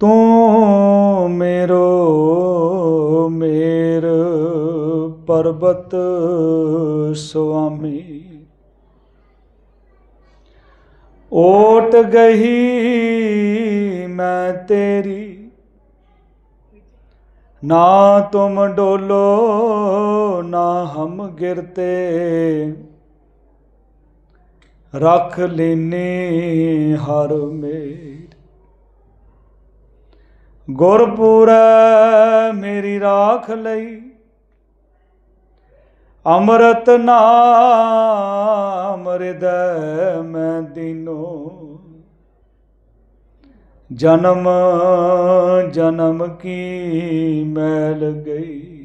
ਤੂੰ ਮੇਰੋ, ਮੇਰ ਪਰਬਤ ਸੁਆਮੀ। ਓਟ ਗਈ ਮੈਂ ਤੇਰੀ, ਨਾ ਤੁਮ ਡੋਲੋ, ਨਾ ਹਮ ਗਿਰਤੇ। ਰੱਖ ਲੈਨੇ ਹਰ ਮੇ ਗੁਰਪੁਰ ਮੇਰੀ ਰਾਖ ਲਈ। ਅੰਮ੍ਰਿਤ ਨਾਮ ਹਿਰਦੈ ਮੈਂ ਦਿਨੋ। ਜਨਮ ਜਨਮ ਕੀ ਮੈਲ ਗਈ।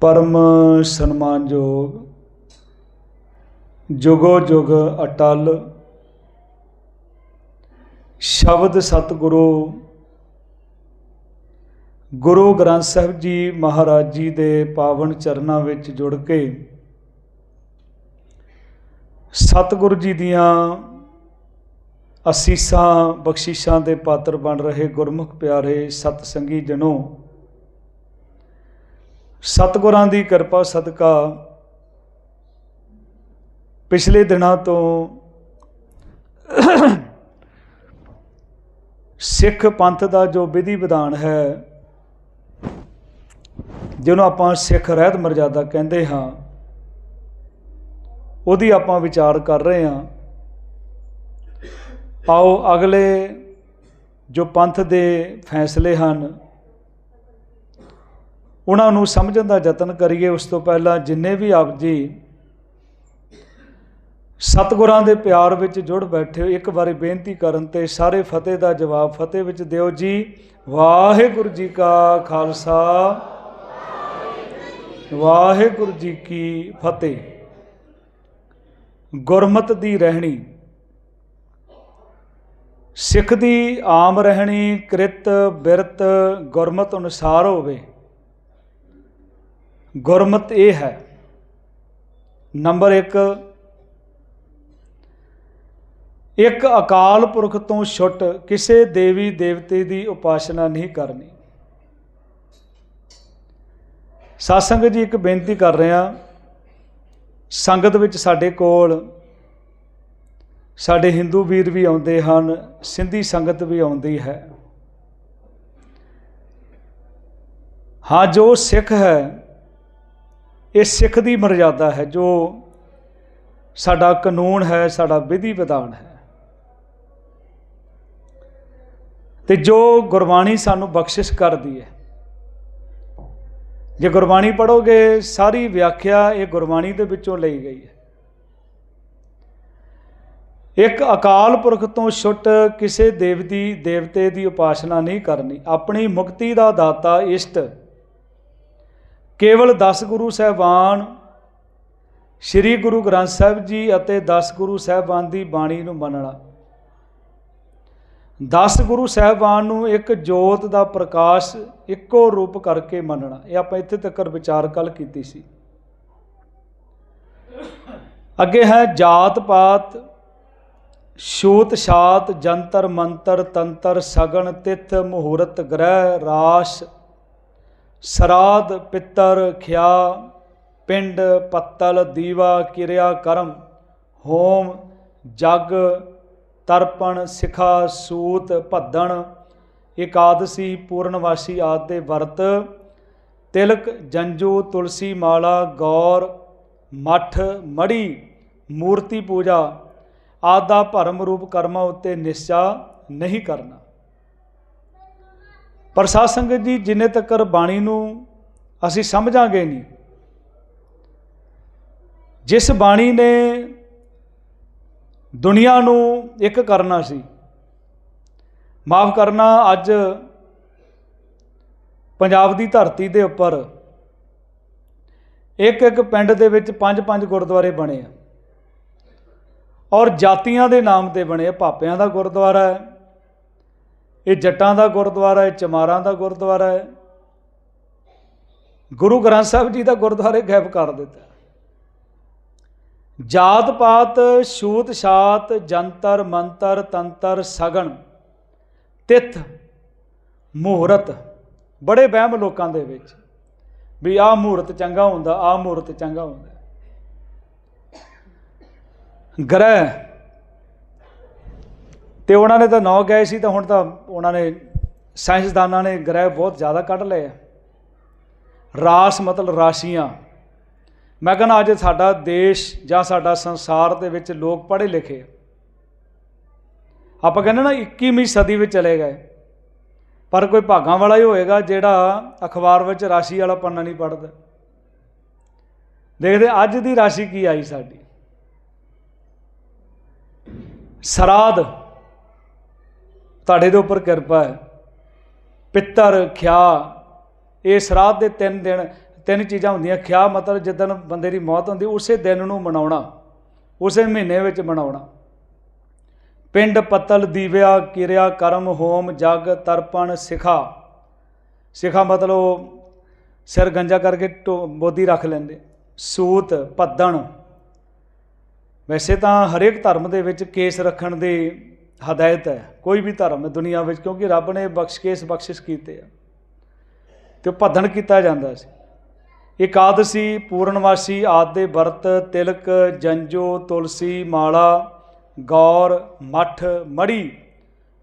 ਪਰਮ ਸਨਮਾਨਯੋਗ, ਜੁਗੋ ਜੁਗ ਅਟਲ। ਸ਼ਬਦ ਸਤਿਗੁਰੂ। ਗੁਰੂ ਗ੍ਰੰਥ ਸਾਹਿਬ ਜੀ ਮਹਾਰਾਜ ਜੀ ਦੇ ਪਾਵਨ ਚਰਨਾਂ ਵਿੱਚ ਜੁੜ ਕੇ ਸਤਿਗੁਰੂ ਜੀ ਦੀਆਂ ਅਸੀਸਾਂ, ਬਖਸ਼ਿਸ਼ਾਂ ਦੇ ਪਾਤਰ ਬਣ ਰਹੇ ਗੁਰਮੁਖ ਪਿਆਰੇ ਸਤ ਸੰਗੀ ਜਨੋ। ਸਤਿਗੁਰਾਂ ਦੀ ਕਿਰਪਾ, ਸਦਕਾ ਪਿਛਲੇ ਦਿਨਾਂ ਤੋਂ ਸਿੱਖ ਪੰਥ ਦਾ ਜੋ ਵਿਧੀ ਵਿਧਾਨ ਹੈ, ਜਿਹਨੂੰ ਆਪਾਂ ਸਿੱਖ ਰਹਿਤ ਮਰਜ਼ਾਦਾ ਕਹਿੰਦੇ ਹਾਂ, ਉਹਦੀ ਆਪਾਂ ਵਿਚਾਰ ਕਰ ਰਹੇ ਹਾਂ। ਆਓ ਅਗਲੇ ਜੋ ਪੰਥ ਦੇ ਫੈਸਲੇ ਹਨ, ਉਹਨਾਂ ਨੂੰ ਸਮਝਣ ਦਾ ਯਤਨ ਕਰੀਏ। ਉਸ ਤੋਂ ਪਹਿਲਾਂ ਜਿੰਨੇ ਵੀ ਆਪ ਜੀ ਸਤਿਗੁਰਾਂ ਦੇ ਪਿਆਰ ਵਿੱਚ ਜੁੜ ਬੈਠੇ ਹੋ ਇੱਕ ਵਾਰੀ ਬੇਨਤੀ ਕਰਨ ਤੇ ਸਾਰੇ ਫਤਿਹ ਦਾ ਜਵਾਬ ਫਤਿਹ ਵਿੱਚ ਦਿਓ ਜੀ। ਵਾਹਿਗੁਰੂ ਜੀ ਕਾ ਖਾਲਸਾ। ਵਾਹਿਗੁਰੂ ਜੀ ਕੀ ਫਤਿਹ। ਗੁਰਮਤ ਦੀ ਰਹਿਣੀ। ਸਿੱਖ ਦੀ ਆਮ ਰਹਿਣੀ, ਕ੍ਰਿਤ, ਬਿਰਤ, ਗੁਰਮਤ ਅਨੁਸਾਰ ਹੋਵੇ। ਗੁਰਮਤ ਇਹ ਹੈ। ਨੰਬਰ 1 ਇੱਕ ਅਕਾਲ ਪੁਰਖ ਤੋਂ ਛੁੱਟ ਕਿਸੇ ਦੇਵੀ ਦੇਵਤੇ ਦੀ ਉਪਾਸਨਾ ਨਹੀਂ ਕਰਨੀ। ਸਾਸੰਗ ਜੀ ਇੱਕ ਬੇਨਤੀ ਕਰ ਰਿਹਾ ਸੰਗਤ ਵਿੱਚ ਸਾਡੇ ਕੋਲ ਸਾਡੇ ਹਿੰਦੂ ਵੀਰ ਵੀ ਆਉਂਦੇ ਹਨ, ਸਿੰਧੀ ਸੰਗਤ ਵੀ ਆਉਂਦੀ ਹੈ। ਹਾਂ, ਜੋ ਸਿੱਖ ਹੈ, ਇਹ ਸਿੱਖ ਦੀ ਮਰਜ਼ਾਦਾ ਹੈ। ਜੋ ਸਾਡਾ ਕਾਨੂੰਨ ਹੈ, ਸਾਡਾ ਵਿਧੀ ਵਿਧਾਨ ਹੈ। ਤੇ ਜੋ ਗੁਰਬਾਣੀ ਸਾਨੂੰ ਬਖਸ਼ਿਸ਼ ਕਰਦੀ ਹੈ। ਜੇ ਗੁਰਬਾਣੀ ਪੜੋਗੇ ਸਾਰੀ ਵਿਆਖਿਆ ਇਹ ਗੁਰਬਾਣੀ ਦੇ ਵਿੱਚੋਂ ਲਈ ਗਈ ਹੈ। ਇੱਕ ਅਕਾਲ ਪੁਰਖ ਤੋਂ ਛੁੱਟ ਕਿਸੇ ਦੇਵਤੀ, ਦੇਵਤੇ ਦੀ ਉਪਾਸਨਾ ਨਹੀਂ ਕਰਨੀ। ਆਪਣੀ ਮੁਕਤੀ ਦਾ ਦਾਤਾ ਇਸ਼ਟ। ਕੇਵਲ 10 ਗੁਰੂ ਸਹਿਬਾਨ, ਸ੍ਰੀ ਗੁਰੂ ਗ੍ਰੰਥ ਸਾਹਿਬ ਜੀ ਅਤੇ 10 ਗੁਰੂ ਸਹਿਬਾਨ ਦੀ ਬਾਣੀ ਨੂੰ ਮੰਨਣਾ। 10 ਗੁਰੂ ਸਾਹਿਬਾਨ ਨੂੰ ਇੱਕ ਜੋਤ ਦਾ ਪ੍ਰਕਾਸ਼ ਇੱਕੋ ਰੂਪ ਕਰਕੇ ਮੰਨਣਾ। ਇਹ ਆਪਾਂ ਇੱਥੇ ਤੱਕ ਵਿਚਾਰ ਕੱਲ ਕੀਤੀ ਸੀ। ਅੱਗੇ ਹੈ ਜਾਤ ਪਾਤ, ਛੂਤ ਛਾਤ, ਜੰਤਰ ਮੰਤਰ, ਤੰਤਰ ਸਗਣ, ਤਿਥ ਮਹੂਰਤ ਗ੍ਰਹਿ, ਰਾਸ, ਸਰਾਦ, ਪਿੱਤਰ ਖਿਆ, ਪਿੰਡ ਪੱਤਲ, ਦੀਵਾ, ਕਿਰਿਆ ਕਰਮ, ਹੋਮ, ਜਗ ਤਰਪਣ, ਸਿਖਾ, ਸੂਤ, ਭੱਦਣ, ਇਕਾਦਸੀ, ਪੂਰਨਵਾਸੀ ਆਦਿ ਦੇ ਵਰਤ, ਤਿਲਕ, ਜੰਜੂ, ਤੁਲਸੀ ਮਾਲਾ, ਗੌਰ, ਮਠ, ਮੜੀ, ਮੂਰਤੀ ਪੂਜਾ, ਆਦ ਭਰਮ ਰੂਪ ਕਰਮਾਂ ਉੱਤੇ ਨਿਸ਼ਚਾ ਨਹੀਂ ਕਰਨਾ। ਪਰ ਸਾਧ ਸੰਗਤ ਜੀ, ਜਿੰਨੇ ਤੱਕ ਬਾਣੀ ਨੂੰ ਅਸੀਂ ਸਮਝਾਂਗੇ ਨਹੀਂ, ਜਿਸ ਬਾਣੀ ਨੇ ਦੁਨੀਆ ਨੂੰ ਇੱਕ ਕਰਨਾ ਸੀ। ਮਾਫ ਕਰਨਾ, ਅੱਜ ਪੰਜਾਬ ਦੀ ਧਰਤੀ ਦੇ ਉੱਪਰ ਇੱਕ ਇੱਕ ਪਿੰਡ ਦੇ ਵਿੱਚ ਪੰਜ ਪੰਜ ਗੁਰਦੁਆਰੇ ਬਣੇ ਆ। ਔਰ ਜਾਤੀਆਂ ਦੇ ਨਾਮ ਤੇ ਬਣੇ ਆ। ਭਾਪਿਆਂ ਦਾ ਗੁਰਦੁਆਰਾ ਹੈ, ਇਹ ਜੱਟਾਂ ਦਾ ਗੁਰਦੁਆਰਾ ਹੈ ਚਮਾਰਾਂ ਦਾ ਗੁਰਦੁਆਰਾ ਹੈ। ਗੁਰੂ ਗ੍ਰੰਥ ਸਾਹਿਬ ਜੀ ਦਾ ਗੁਰਦੁਆਰੇ ਗਾਇਬ ਕਰ ਦਿੱਤਾ। ਜਾਤ ਪਾਤ, ਛੂਤ ਛਾਤ, ਜੰਤਰ ਮੰਤਰ, ਤੰਤਰ, ਸਗਣ, ਤਿਥ ਮਹੂਰਤ ਬੜੇ ਵਹਿਮ ਲੋਕਾਂ ਦੇ ਵਿੱਚ ਵੀ ਆਹ ਮਹੂਰਤ ਚੰਗਾ ਹੁੰਦਾ, ਆਹ ਮਹੂਰਤ ਚੰਗਾ ਹੁੰਦਾ। ਗ੍ਰਹਿ, ਤੇ ਉਹਨਾਂ ਨੇ ਤਾਂ ਨੌ ਗਏ ਸੀ, ਤਾਂ ਹੁਣ ਤਾਂ ਉਹਨਾਂ ਨੇ ਸਾਇੰਸਦਾਨਾਂ ਨੇ ਗ੍ਰਹਿ ਬਹੁਤ ਜ਼ਿਆਦਾ ਕੱਢ ਲਏ ਰਾਸ ਮਤਲਬ ਰਾਸ਼ੀਆਂ। ਮੈਂ ਕਹਿੰਦਾ ਅੱਜ ਸਾਡਾ ਦੇਸ਼ ਜਾਂ ਸਾਡਾ ਸੰਸਾਰ ਦੇ ਵਿੱਚ ਲੋਕ ਪੜ੍ਹੇ ਲਿਖੇ ਆਪਾਂ ਕਹਿੰਦੇ ਨਾ 21ਵੀਂ ਸਦੀ ਵਿੱਚ ਚਲੇ ਗਏ। ਪਰ ਕੋਈ ਭਾਗਾਂ ਵਾਲਾ ਹੀ ਹੋਏਗਾ ਜਿਹੜਾ ਅਖਬਾਰ ਵਿੱਚ ਰਾਸ਼ੀ ਵਾਲਾ ਪੰਨਾ ਨਹੀਂ ਪੜ੍ਹਦਾ। ਦੇਖਦੇ ਅੱਜ ਦੀ ਰਾਸ਼ੀ ਕੀ ਆਈ ਸਾਡੀ। ਸਰਾਧ। ਤੁਹਾਡੇ ਦੇ ਉੱਪਰ ਕਿਰਪਾ ਹੈ। ਪਿੱਤਰ, ਖਿਆ। ਇਹ ਸਰਾਧ ਦੇ ਤਿੰਨ ਦਿਨ ਤਿੰਨ ਚੀਜ਼ਾਂ ਹੁੰਦੀਆਂ। ਖਿਆ ਮਤਲਬ ਜਿੱਦਣ ਬੰਦੇ ਦੀ ਮੌਤ ਹੁੰਦੀ, ਉਸੇ ਦਿਨ ਨੂੰ ਮਨਾਉਣਾ, ਉਸੇ ਮਹੀਨੇ ਵਿੱਚ ਮਨਾਉਣਾ। ਪਿੰਡ ਪਤਲ, ਦੀਵਿਆ, ਕਿਰਿਆ, ਕਰਮ, ਹੋਮ, ਜਗ, ਤਰਪਣ, ਸਿਖਾ। ਸਿਖਾ ਮਤਲਬ ਸਿਰ ਗੰਜਾ ਕਰਕੇ ਟੋ- ਬੋਦੀ ਰੱਖ ਲੈਂਦੇ। ਸੂਤ, ਪੱਦਣ। ਵੈਸੇ ਤਾਂ ਹਰੇਕ ਧਰਮ ਦੇ ਵਿੱਚ ਕੇਸ ਰੱਖਣ ਦੀ ਹਦਾਇਤ ਹੈ, ਕੋਈ ਵੀ ਧਰਮ ਹੈ ਦੁਨੀਆ ਵਿੱਚ, ਕਿਉਂਕਿ ਰੱਬ ਨੇ ਬਖਸ਼, ਕੇਸ ਬਖਸ਼ਿਸ਼ ਕੀਤੇ ਆ। ਤੇ ਉਹ ਭੱਦਣ ਕੀਤਾ ਜਾਂਦਾ ਸੀ। ਇਕਾਦਸੀ ਪੂਰਨਵਾਸੀ ਆਦਿ ਦੇ ਵਰਤ ਤਿਲਕ, ਜੰਜੋ, ਤੁਲਸੀ, ਮਾਲਾ, ਗੌਰ, ਮਠ ਮੜੀ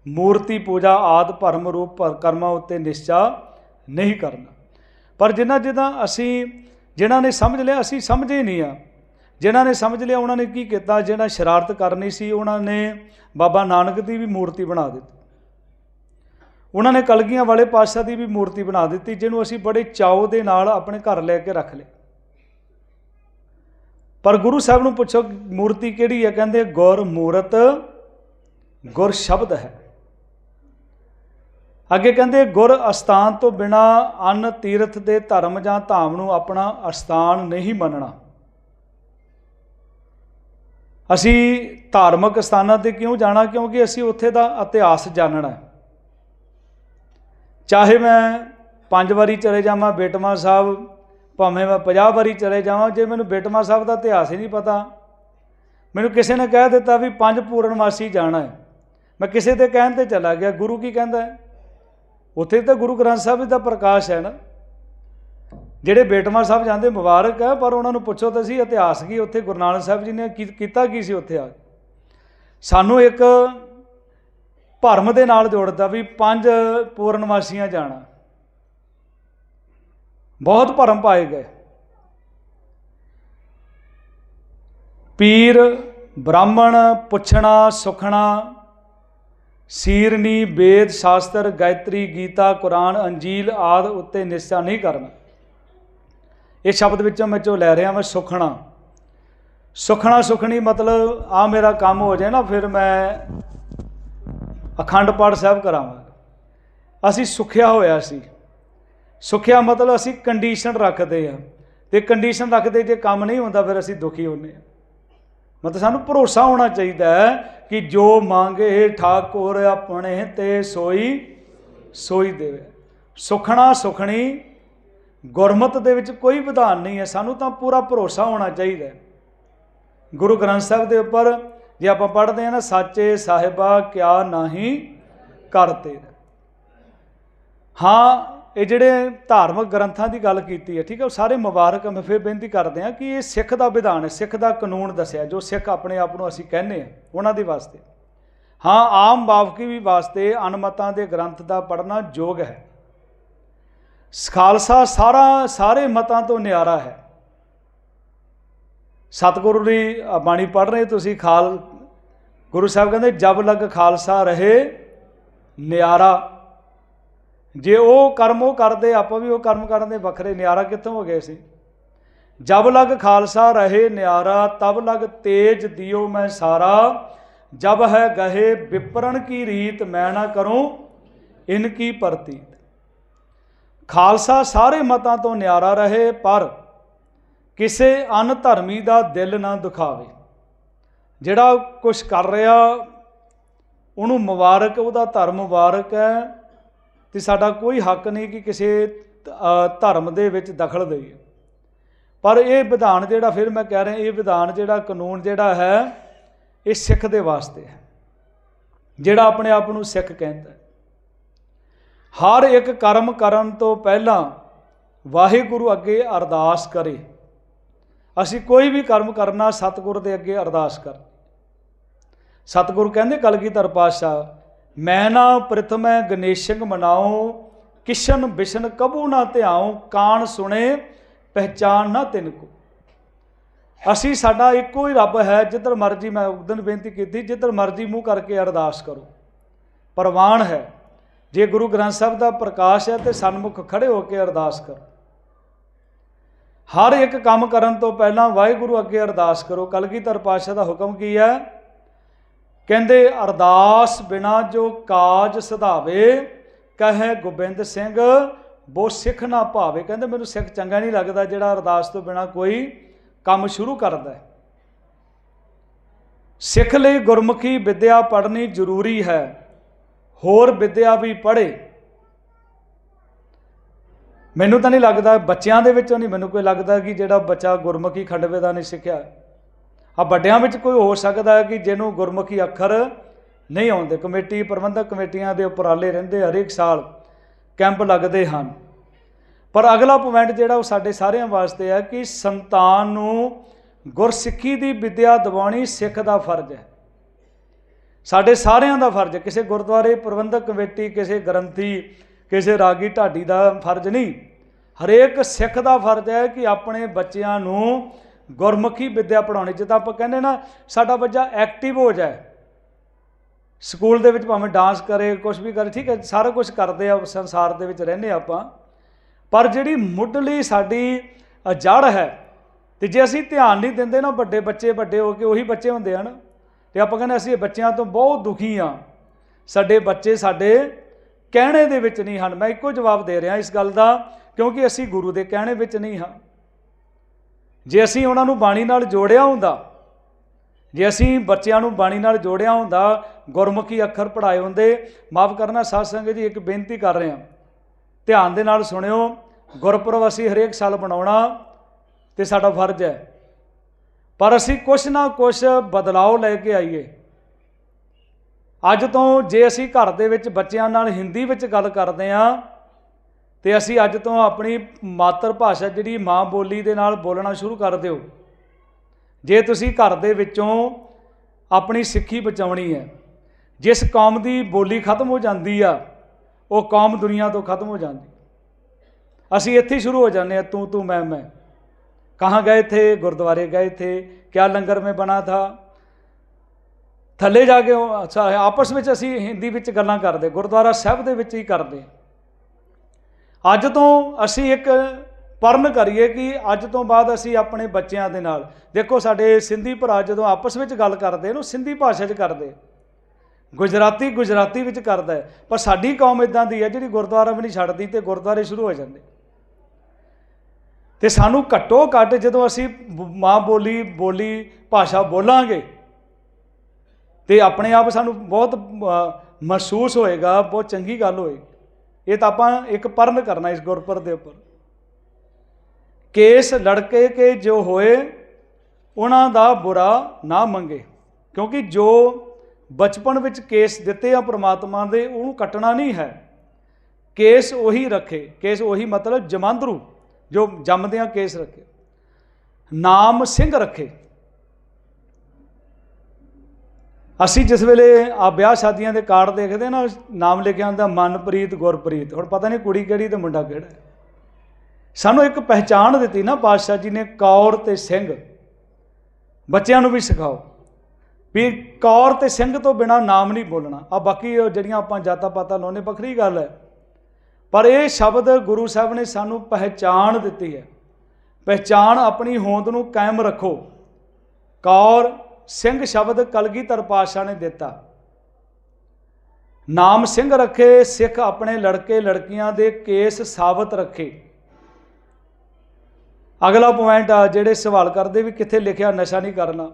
ਮੂਰਤੀ ਪੂਜਾ ਆਦ ਭਰਮ ਰੂਪ ਕਰਮਾਂ ਉੱਤੇ ਨਿਸ਼ਚਾ ਨਹੀਂ ਕਰਨਾ। ਪਰ ਜਿਨ੍ਹਾਂ ਜਿੱਦਾਂ ਅਸੀਂ, ਜਿਨ੍ਹਾਂ ਨੇ ਸਮਝ ਲਿਆ, ਅਸੀਂ ਸਮਝੇ ਨਹੀਂ ਆ। ਜਿਨ੍ਹਾਂ ਨੇ ਸਮਝ ਲਿਆ, ਉਹਨਾਂ ਨੇ ਕੀ ਕੀਤਾ? ਜਿਹੜਾ ਸ਼ਰਾਰਤ ਕਰਨੀ ਸੀ, ਉਹਨਾਂ ਨੇ ਬਾਬਾ ਨਾਨਕ ਦੀ ਵੀ ਮੂਰਤੀ ਬਣਾ ਦਿੱਤੀ। ਉਹਨਾਂ ਨੇ ਕਲਗੀਆਂ ਵਾਲੇ ਪਾਤਸ਼ਾਹ ਦੀ ਵੀ ਮੂਰਤੀ ਬਣਾ ਦਿੱਤੀ, ਜਿਹਨੂੰ ਅਸੀਂ ਬੜੇ ਚਾਉ ਦੇ ਨਾਲ ਆਪਣੇ ਘਰ ਲੈ ਕੇ ਰੱਖ ਲਏ ਪਰ ਗੁਰੂ ਸਾਹਿਬ ਨੂੰ ਪੁੱਛੋ, ਮੂਰਤੀ ਕਿਹੜੀ ਹੈ? ਕਹਿੰਦੇ, ਗੁਰ ਮੂਰਤ, ਗੁਰ ਸ਼ਬਦ ਹੈ। ਅੱਗੇ ਕਹਿੰਦੇ, ਗੁਰ ਅਸਥਾਨ ਤੋਂ ਬਿਨਾ ਅਨ, ਤੀਰਥ ਦੇ ਧਰਮ ਜਾਂ ਧਾਮ ਨੂੰ ਆਪਣਾ ਅਸਥਾਨ ਨਹੀਂ ਮੰਨਣਾ। ਅਸੀਂ ਧਾਰਮਿਕ ਸਥਾਨਾਂ ਤੇ ਕਿਉਂ ਜਾਣਾ? ਕਿਉਂਕਿ ਅਸੀਂ ਉੱਥੇ ਦਾ ਇਤਿਹਾਸ ਜਾਣਨਾ ਹੈ। ਚਾਹੇ ਮੈਂ ਪੰਜ ਵਾਰੀ ਚਲੇ ਜਾਵਾਂ ਬੇਟਮਾ ਸਾਹਿਬ, ਭਾਵੇਂ ਮੈਂ 50 ਵਾਰੀ ਚਲੇ ਜਾਵਾਂ, ਜੇ ਮੈਨੂੰ ਬੇਟਮਾ ਸਾਹਿਬ ਦਾ ਇਤਿਹਾਸ ਹੀ ਨਹੀਂ ਪਤਾ, ਮੈਨੂੰ ਕਿਸੇ ਨੇ ਕਹਿ ਦਿੱਤਾ ਵੀ ਪੰਜ ਪੂਰਨਮਾਸੀ ਜਾਣਾ ਹੈ। ਮੈਂ ਕਿਸੇ ਦੇ ਕਹਿਣ ਤੇ ਚਲਾ ਗਿਆ। ਗੁਰੂ ਕੀ ਕਹਿੰਦਾ ਹੈ? ਉੱਥੇ ਤਾਂ ਗੁਰੂ ਗ੍ਰੰਥ ਸਾਹਿਬ ਜੀ ਦਾ ਪ੍ਰਕਾਸ਼ ਹੈ ਨਾ। ਜਿਹੜੇ ਬੇਟਮਾ ਸਾਹਿਬ ਜਾਂਦੇ ਮੁਬਾਰਕ ਹੈ, ਪਰ ਉਹਨਾਂ ਨੂੰ ਪੁੱਛੋ ਤਾਂ ਸੀ ਇਤਿਹਾਸ ਕੀ ਉੱਥੇ ਗੁਰੂ ਨਾਨਕ ਸਾਹਿਬ ਜੀ ਨੇ ਕੀ- ਕੀਤਾ ਕੀ ਸੀ ਉੱਥੇ ਆ ਸਾਨੂੰ ਇੱਕ ਭਰਮ ਦੇ ਨਾਲ ਜੋੜਦਾ ਵੀ ਪੰਜ ਪੂਰਨਮਾਸੀਆਂ ਜਾਣਾ। ਬਹੁਤ ਭਰਮ ਪਾਏ ਗਏ। ਪੀਰ, ਬ੍ਰਾਹਮਣ, ਪੁੱਛਣਾ, ਸੁਖਣਾ, ਸੀਰਨੀ, ਵੇਦ, ਸ਼ਾਸਤਰ, ਗਾਇਤਰੀ, ਗੀਤਾ, ਕੁਰਾਨ, ਅੰਜੀਲ ਆਦ ਉੱਤੇ ਨਿਸ਼ਚਾ ਨਹੀਂ ਕਰਨਾ। ਇਹ ਸ਼ਬਦ ਵਿੱਚੋਂ ਮੈਂ ਚੋ ਲੈ ਰਿਹਾ ਮੈਂ ਸੁਖਣਾ। ਸੁਖਣਾ, ਸੁਖਣੀ ਮਤਲਬ ਆ ਮੇਰਾ ਕੰਮ ਹੋ ਜਾਏ ਨਾ, ਫਿਰ ਮੈਂ ਅਖੰਡ ਪਾਠ ਸਾਹਿਬ ਕਰਾਵਾਂਗੇ। ਅਸੀਂ ਸੁਖਿਆ ਹੋਇਆ ਸੀ। ਸੁਖਿਆ ਮਤਲਬ ਅਸੀਂ ਕੰਡੀਸ਼ਨ ਰੱਖਦੇ ਆ ਤੇ ਕੰਡੀਸ਼ਨ ਰੱਖਦੇ ਜੇ ਕੰਮ ਨਹੀਂ ਹੁੰਦਾ, ਫਿਰ ਅਸੀਂ ਦੁਖੀ ਹੁੰਦੇ ਆ ਮਤਲਬ ਸਾਨੂੰ ਭਰੋਸਾ ਹੋਣਾ ਚਾਹੀਦਾ ਹੈ ਕਿ ਜੋ ਮੰਗੇ, ਠਾਕੁਰ ਆਪਣੇ ਤੇ ਸੋਈ ਸੋਈ ਦੇਵੇ। ਸੁਖਣਾ ਸੁਖਣੀ, ਗੁਰਮਤ ਦੇ ਵਿੱਚ ਕੋਈ ਵਿਧਾਨ ਨਹੀਂ ਹੈ। ਸਾਨੂੰ ਤਾਂ ਪੂਰਾ ਭਰੋਸਾ ਹੋਣਾ ਚਾਹੀਦਾ ਗੁਰੂ ਗ੍ਰੰਥ ਸਾਹਿਬ ਦੇ ਉੱਪਰ ਜੇ ਆਪਾਂ ਪੜ੍ਹਦੇ ਹਾਂ ਨਾ, ਸਾਚੇ ਸਾਹਿਬਾ, ਕਿਆ ਨਹੀਂ ਕਰਤੇ? ਹਾਂ, ਇਹ ਜਿਹੜੇ ਧਾਰਮਿਕ ਗ੍ਰੰਥਾਂ ਦੀ ਗੱਲ ਕੀਤੀ ਹੈ, ਠੀਕ ਹੈ, ਉਹ ਸਾਰੇ ਮੁਬਾਰਕ ਮੈਂ ਫਿਰ ਬੇਨਤੀ ਕਰਦੇ ਹਾਂ ਕਿ ਇਹ ਸਿੱਖ ਦਾ ਵਿਧਾਨ ਹੈ, ਸਿੱਖ ਦਾ ਕਾਨੂੰਨ ਦੱਸਿਆ, ਜੋ ਸਿੱਖ ਆਪਣੇ ਆਪ ਨੂੰ ਅਸੀਂ ਕਹਿੰਦੇ ਆ ਉਹਨਾਂ ਦੇ ਵਾਸਤੇ। ਹਾਂ, ਆਮ ਬਾਵਕੀ ਵੀ ਵਾਸਤੇ ਅਨਮਤਾਂ ਦੇ ਗ੍ਰੰਥ ਦਾ ਪੜ੍ਹਨਾ ਯੋਗ ਹੈ। ਖਾਲਸਾ ਸਾਰਾ, ਸਾਰੇ ਮਤਾਂ ਤੋਂ ਨਿਆਰਾ ਹੈ। ਸਤਿਗੁਰੂ ਦੀ ਬਾਣੀ ਪੜ੍ਹ ਰਹੇ ਤੁਸੀਂ, ਖਾਲ ਗੁਰੂ ਸਾਹਿਬ ਕਹਿੰਦੇ, ਜਬ ਲਗ ਖਾਲਸਾ ਰਹੇ ਨਿਆਰਾ। ਜੇ ਉਹ ਕਰਮ ਉਹ ਕਰਦੇ, ਆਪਾਂ ਵੀ ਉਹ ਕਰਮ ਕਰਨ ਦੇ ਵੱਖਰੇ ਨਿਆਰਾ ਕਿੱਥੋਂ ਹੋ ਗਏ ਸੀ? ਜਬ ਲਗ ਖਾਲਸਾ ਰਹੇ ਨਿਆਰਾ, ਤਬ ਲਗ ਤੇਜ ਦਿਓ ਮੈਂ ਸਾਰਾ। ਜਬ ਹੈ ਗਹੇ ਵਿਪਰਣ ਕੀ ਰੀਤ ਮੈਂ ਨਾ ਕਰੂੰ, ਇਨ ਕੀ ਪ੍ਰਤੀਤ। ਖਾਲਸਾ ਸਾਰੇ ਮਤਾਂ ਤੋਂ ਨਿਆਰਾ ਰਹੇ, ਪਰ ਕਿਸੇ ਅਨ ਧਰਮੀ ਦਾ ਦਿਲ ਨਾ ਦੁਖਾਵੇ। ਜਿਹੜਾ ਕੁਝ ਕਰ ਰਿਹਾ, ਉਹਨੂੰ ਮੁਬਾਰਕ, ਉਹਦਾ ਧਰਮ ਮੁਬਾਰਕ ਹੈ ਤੇ ਸਾਡਾ ਕੋਈ ਹੱਕ ਨਹੀਂ ਕਿ ਕਿਸੇ ਧਰਮ ਦੇ ਵਿੱਚ ਦਖਲ ਦੇਈਏ। ਪਰ ਇਹ ਵਿਧਾਨ ਜਿਹੜਾ, ਫਿਰ ਮੈਂ ਕਹਿ ਰਿਹਾ, ਇਹ ਵਿਧਾਨ ਜਿਹੜਾ ਕਾਨੂੰਨ ਜਿਹੜਾ ਹੈ, ਇਹ ਸਿੱਖ ਦੇ ਵਾਸਤੇ ਹੈ। ਜਿਹੜਾ ਆਪਣੇ ਆਪ ਨੂੰ ਸਿੱਖ ਕਹਿੰਦਾ ਹਰ ਇੱਕ ਕਰਮ ਕਰਨ ਤੋਂ ਪਹਿਲਾਂ ਵਾਹਿਗੁਰੂ ਅੱਗੇ ਅਰਦਾਸ ਕਰੇ। ਅਸੀਂ ਕੋਈ ਵੀ ਕਰਮ ਕਰਨਾ, ਸਤਿਗੁਰ ਦੇ ਅੱਗੇ ਅਰਦਾਸ ਕਰ ਸਤਿਗੁਰੂ ਕਹਿੰਦੇ, ਕਲਗੀਧਰ ਪਾਤਸ਼ਾਹ, ਮੈਂ ਨਾ ਪ੍ਰਥਮੈ ਗਣੇਸ਼ ਸਿੰਘ ਮਨਾਉ, ਕਿਸ਼ਨ ਬਿਸ਼ਨ ਕਬੂ ਨਾ ਧਿਆਉ ਕਾਨ ਸੁਣੇ ਪਹਿਚਾਨ ਨਾ ਤਿਨ ਕੋ। ਅਸੀਂ ਸਾਡਾ ਇੱਕੋ ਹੀ ਰੱਬ ਹੈ, ਜਿੱਧਰ ਮਰਜ਼ੀ ਮੈਂ ਉਦਨ ਬੇਨਤੀ ਕੀਤੀ, ਜਿੱਧਰ ਮਰਜ਼ੀ ਮੂੰਹ ਕਰਕੇ ਅਰਦਾਸ ਕਰੋ। ਪ੍ਰਵਾਨ ਹੈ। ਜੇ ਗੁਰੂ ਗ੍ਰੰਥ ਸਾਹਿਬ ਦਾ ਪ੍ਰਕਾਸ਼ ਹੈ ਤੇ ਸਨਮੁਖ ਖੜੇ ਹੋ ਕੇ ਅਰਦਾਸ ਕਰੋ। ਹਰ ਇੱਕ ਕੰਮ ਕਰਨ ਤੋਂ ਪਹਿਲਾਂ ਵਾਹਿਗੁਰੂ ਅੱਗੇ ਅਰਦਾਸ ਕਰੋ। ਕਲਗੀਧਰ ਪਾਤਸ਼ਾਹ ਦਾ ਹੁਕਮ ਕੀ ਹੈ? ਕਹਿੰਦੇ, ਅਰਦਾਸ ਬਿਨਾ ਜੋ ਕਾਜ ਸਧਾਵੇ, ਕਹੇ ਗੋਬਿੰਦ ਸਿੰਘ, ਬੋ ਸਿੱਖ ਨਾ ਭਾਵੇ। ਕਹਿੰਦੇ, ਮੈਨੂੰ ਸਿੱਖ ਚੰਗਾ ਨਹੀਂ ਲੱਗਦਾ ਜਿਹੜਾ ਅਰਦਾਸ ਤੋਂ ਬਿਨਾ ਕੋਈ ਕੰਮ ਸ਼ੁਰੂ ਕਰਦਾ ਹੈ। ਸਿੱਖ ਲਈ ਗੁਰਮੁਖੀ ਵਿਦਿਆ ਪੜ੍ਹਨੀ ਜ਼ਰੂਰੀ ਹੈ, ਹੋਰ ਵਿਦਿਆ ਵੀ ਪੜ੍ਹੇ। ਮੈਨੂੰ ਤਾਂ ਨਹੀਂ ਲੱਗਦਾ, ਬੱਚਿਆਂ ਦੇ ਵਿੱਚੋਂ ਨਹੀਂ, ਮੈਨੂੰ ਕੋਈ ਲੱਗਦਾ ਕਿ ਜਿਹੜਾ ਬੱਚਾ ਗੁਰਮੁਖੀ ਖੰਡਵੇ ਦਾ ਨਹੀਂ ਸਿੱਖਿਆ। ਆ ਵੱਡਿਆਂ ਵਿੱਚ ਕੋਈ ਹੋ ਸਕਦਾ ਹੈ ਕਿ ਜਿਹਨੂੰ ਗੁਰਮੁਖੀ ਅੱਖਰ ਨਹੀਂ ਆਉਂਦੇ। ਕਮੇਟੀ, ਪ੍ਰਬੰਧਕ ਕਮੇਟੀਆਂ ਦੇ ਉਪਰਾਲੇ ਰਹਿੰਦੇ ਹਰੇਕ ਸਾਲ ਕੈਂਪ ਲੱਗਦੇ ਹਨ। ਪਰ ਅਗਲਾ ਪੁਆਇੰਟ ਜਿਹੜਾ ਉਹ ਸਾਡੇ ਸਾਰਿਆਂ ਵਾਸਤੇ ਹੈ ਕਿ ਸੰਤਾਨ ਨੂੰ ਗੁਰਸਿੱਖੀ ਦੀ ਵਿਦਿਆ ਦਿਵਾਉਣੀ ਸਿੱਖ ਦਾ ਫਰਜ਼ ਹੈ। ਸਾਡੇ ਸਾਰਿਆਂ ਦਾ ਫਰਜ਼ ਹੈ। ਕਿਸੇ ਗੁਰਦੁਆਰੇ ਪ੍ਰਬੰਧਕ ਕਮੇਟੀ, ਕਿਸੇ ਗ੍ਰੰਥੀ, ਕਿਸੇ ਰਾਗੀ ਢਾਡੀ ਦਾ ਫਰਜ਼ ਨਹੀਂ। ਹਰੇਕ ਸਿੱਖ ਦਾ ਫਰਜ਼ ਹੈ ਕਿ ਆਪਣੇ ਬੱਚਿਆਂ ਨੂੰ ਗੁਰਮੁਖੀ ਵਿੱਦਿਆ ਪੜਾਉਣੀ ਜਿੱਦਾਂ ਆਪਾਂ ਕਹਿੰਦੇ ਨਾ, ਸਾਡਾ ਬੱਚਾ ਐਕਟਿਵ ਹੋ ਜਾਏ ਸਕੂਲ ਦੇ ਵਿੱਚ ਭਾਵੇਂ ਡਾਂਸ ਕਰੇ ਕੁਝ ਵੀ ਕਰੇ, ਠੀਕ ਹੈ, ਸਾਰਾ ਕੁਝ ਕਰਦੇ ਆ, ਸੰਸਾਰ ਦੇ ਵਿੱਚ ਰਹਿੰਦੇ ਆਪਾਂ, ਪਰ ਜਿਹੜੀ ਮੁੱਢਲੀ ਸਾਡੀ ਜੜ ਹੈ, ਤੇ ਜੇ ਅਸੀਂ ਧਿਆਨ ਨਹੀਂ ਦਿੰਦੇ ਨਾ ਵੱਡੇ ਬੱਚੇ, ਵੱਡੇ ਹੋ ਕੇ ਉਹੀ ਬੱਚੇ ਹੁੰਦੇ ਹਨ, ਤੇ ਆਪਾਂ ਕਹਿੰਦੇ ਅਸੀਂ ਬੱਚਿਆਂ ਤੋਂ ਬਹੁਤ ਦੁਖੀ ਆ, ਸਾਡੇ ਬੱਚੇ ਸਾਡੇ ਕਹਿਣੇ ਦੇ ਵਿੱਚ ਨਹੀਂ ਹਨ, ਮੈਂ ਇੱਕੋ ਜਵਾਬ ਦੇ ਰਿਹਾ ਇਸ ਗੱਲ ਦਾ, ਕਿਉਂਕਿ ਅਸੀਂ ਗੁਰੂ ਦੇ ਕਹਿਣੇ ਵਿੱਚ ਨਹੀਂ ਹਾਂ। ਜੇ ਅਸੀਂ ਉਹਨਾਂ ਨੂੰ ਬਾਣੀ ਨਾਲ ਜੋੜਿਆ ਹੁੰਦਾ, ਜੇ ਅਸੀਂ ਬੱਚਿਆਂ ਨੂੰ ਬਾਣੀ ਨਾਲ ਜੋੜਿਆ ਹੁੰਦਾ, ਗੁਰਮੁਖੀ ਅੱਖਰ ਪੜਾਏ ਹੁੰਦੇ, ਮਾਫ ਕਰਨਾ ਸਾਧ ਸੰਗਤ ਜੀ, ਇੱਕ ਬੇਨਤੀ ਕਰ ਰਹੇ। ਹਾਂ ਧਿਆਨ ਦੇ ਨਾਲ ਸੁਣਿਓ, ਗੁਰਪੁਰਬ ਅਸੀਂ ਹਰੇਕ ਸਾਲ ਬਣਾਉਣਾ ਤੇ ਸਾਡਾ ਫਰਜ਼ ਹੈ। ਪਰ ਅਸੀਂ ਕੁਛ ਨਾ ਕੁਛ ਬਦਲਾਅ ਲੈ ਕੇ ਆਈਏ। ਅੱਜ ਤੋਂ ਜੇ ਅਸੀਂ ਘਰ ਦੇ ਵਿੱਚ ਬੱਚਿਆਂ ਨਾਲ ਹਿੰਦੀ ਵਿੱਚ ਗੱਲ ਕਰਦੇ ਹਾਂ ਤੇ ਅਸੀਂ ਅੱਜ ਤੋਂ ਆਪਣੀ ਮਾਤਰ ਭਾਸ਼ਾ ਜਿਹੜੀ ਮਾਂ ਬੋਲੀ ਦੇ ਨਾਲ ਬੋਲਣਾ ਸ਼ੁਰੂ ਕਰ ਦਿਓ। ਜੇ ਤੁਸੀਂ ਘਰ ਦੇ ਵਿੱਚੋਂ ਆਪਣੀ ਸਿੱਖੀ ਬਚਾਉਣੀ ਹੈ, ਜਿਸ ਕੌਮ ਦੀ ਬੋਲੀ ਖਤਮ ਹੋ ਜਾਂਦੀ ਆ, ਉਹ ਕੌਮ ਦੁਨੀਆ ਤੋਂ ਖਤਮ ਹੋ ਜਾਂਦੀ। ਅਸੀਂ ਇੱਥੇ ਸ਼ੁਰੂ ਹੋ ਜਾਂਦੇ ਆ ਤੂੰ ਤੂੰ, ਮੈਂ ਮੈਂ। ਕਹਾਂ ਗਏ ਥੇ ਗੁਰਦੁਆਰੇ ਗਏ ਥੇ ਕਿਆ ਲੰਗਰ में ਬਣਾ ਥਾ? ਥੱਲੇ ਜਾ ਕੇ ਆਪਸ ਵਿੱਚ ਅਸੀਂ ਹਿੰਦੀ ਵਿੱਚ ਗੱਲਾਂ ਕਰਦੇ, ਗੁਰਦੁਆਰਾ ਸਾਹਿਬ ਦੇ ਵਿੱਚ ਹੀ ਕਰਦੇ। ਅੱਜ ਤੋਂ ਅਸੀਂ ਇੱਕ ਪਰਨ ਕਰੀਏ ਕਿ ਅੱਜ ਤੋਂ ਬਾਅਦ ਅਸੀਂ ਆਪਣੇ ਬੱਚਿਆਂ ਦੇ ਨਾਲ, ਦੇਖੋ ਸਾਡੇ ਸਿੰਧੀ ਭਰਾ ਜਦੋਂ ਆਪਸ ਵਿੱਚ ਗੱਲ ਕਰਦੇ ਨੇ ਸਿੰਧੀ ਭਾਸ਼ਾ 'ਚ ਕਰਦੇ। ਗੁਜਰਾਤੀ ਗੁਜਰਾਤੀ ਵਿੱਚ ਕਰਦਾ ਹੈ, ਪਰ ਸਾਡੀ ਕੌਮ ਇਦਾਂ ਦੀ ਹੈ ਜਿਹੜੀ ਗੁਰਦੁਆਰਾ ਵੀ ਨਹੀਂ ਛੱਡਦੀ ਤੇ ਗੁਰਦੁਆਰੇ ਸ਼ੁਰੂ ਹੋ ਜਾਂਦੇ। ਤੇ ਸਾਨੂੰ ਘੱਟੋ ਘੱਟ ਜਦੋਂ ਅਸੀਂ ਬ- ਮਾਂ ਬੋਲੀ ਬੋਲੀ ਭਾਸ਼ਾ ਬੋਲਾਂਗੇ, ਤੇ ਆਪਣੇ ਆਪ ਸਾਨੂੰ ਬਹੁਤ ਮਹਿਸੂਸ ਹੋਏਗਾ, ਬਹੁਤ ਚੰਗੀ ਗੱਲ ਹੋਏਗੀ। ਇਹ ਤਾਂ ਆਪਾਂ ਇੱਕ ਪਰਨ ਕਰਨਾ ਇਸ ਗੁਰਪੁਰਬ ਦੇ ਉੱਪਰ। ਕੇਸ ਲੜਕੇ ਕੇ ਜੋ ਹੋਏ, ਉਹਨਾਂ ਦਾ ਬੁਰਾ ਨਾ ਮੰਗੇ। ਕਿਉਂਕਿ ਜੋ ਬਚਪਨ ਵਿੱਚ ਕੇਸ ਦਿੱਤੇ ਆ ਪ੍ਰਮਾਤਮਾ ਦੇ, ਉਹਨੂੰ ਕੱਟਣਾ ਨਹੀਂ ਹੈ। ਕੇਸ ਉਹੀ ਰੱਖੇ। ਕੇਸ ਉਹੀ ਮਤਲਬ ਜਮਾਂਦਰੂ, ਜੋ ਜੰਮਦਿਆਂ ਕੇਸ ਰੱਖੇ। ਨਾਮ ਸਿੰਘ ਰੱਖੇ। ਅਸੀਂ ਜਿਸ ਵੇਲੇ ਆ ਵਿਆਹ ਸ਼ਾਦੀਆਂ ਦੇ ਕਾਰਡ ਦੇਖਦੇ ਨਾ, ਨਾਮ ਲਿਖਿਆ ਹੁੰਦਾ, ਮਨਪ੍ਰੀਤ, ਗੁਰਪ੍ਰੀਤ। ਹੁਣ ਪਤਾ ਨਹੀਂ ਕੁੜੀ ਕਿਹੜੀ ਤੇ ਮੁੰਡਾ ਕਿਹੜਾ ਸਾਨੂੰ ਇੱਕ ਪਹਿਚਾਣ ਦਿੱਤੀ ਨਾ ਪਾਤਸ਼ਾਹ ਜੀ ਨੇ ਕੌਰ ਤੇ ਸਿੰਘ। ਬੱਚਿਆਂ ਨੂੰ ਵੀ ਸਿਖਾਓ ਵੀ ਕੌਰ ਤੇ ਸਿੰਘ ਤੋਂ ਬਿਨਾ ਨਾਮ ਨਹੀਂ ਬੋਲਣਾ। ਆ ਬਾਕੀ ਜਿਹੜੀਆਂ ਆਪਾਂ ਜਾਤਾਂ ਪਾਤਾਂ ਲਾਉਨੇ ਵੱਖਰੀ ਗੱਲ ਹੈ। ਪਰ ਇਹ ਸ਼ਬਦ ਗੁਰੂ ਸਾਹਿਬ ਨੇ ਸਾਨੂੰ ਪਹਿਚਾਣ ਦਿੱਤੀ ਹੈ। ਪਹਿਚਾਣ ਆਪਣੀ ਹੋਂਦ ਨੂੰ ਕਾਇਮ ਰੱਖੋ। ਕੌਰ ਸਿੰਘ ਸ਼ਬਦ ਕਲਗੀਧਰ ਪਾਤਸ਼ਾਹ ਨੇ ਦਿੱਤਾ। ਨਾਮ ਸਿੰਘ ਰੱਖੇ, ਸਿੱਖ ਆਪਣੇ ਲੜਕੇ ਲੜਕੀਆਂ ਦੇ ਕੇਸ ਸਾਬਤ ਰੱਖੇ। ਅਗਲਾ ਪੁਆਇੰਟ ਆ, ਜਿਹੜੇ ਸਵਾਲ ਕਰਦੇ ਵੀ ਕਿੱਥੇ ਲਿਖਿਆ ਨਸ਼ਾ ਨਹੀਂ ਕਰਨਾ।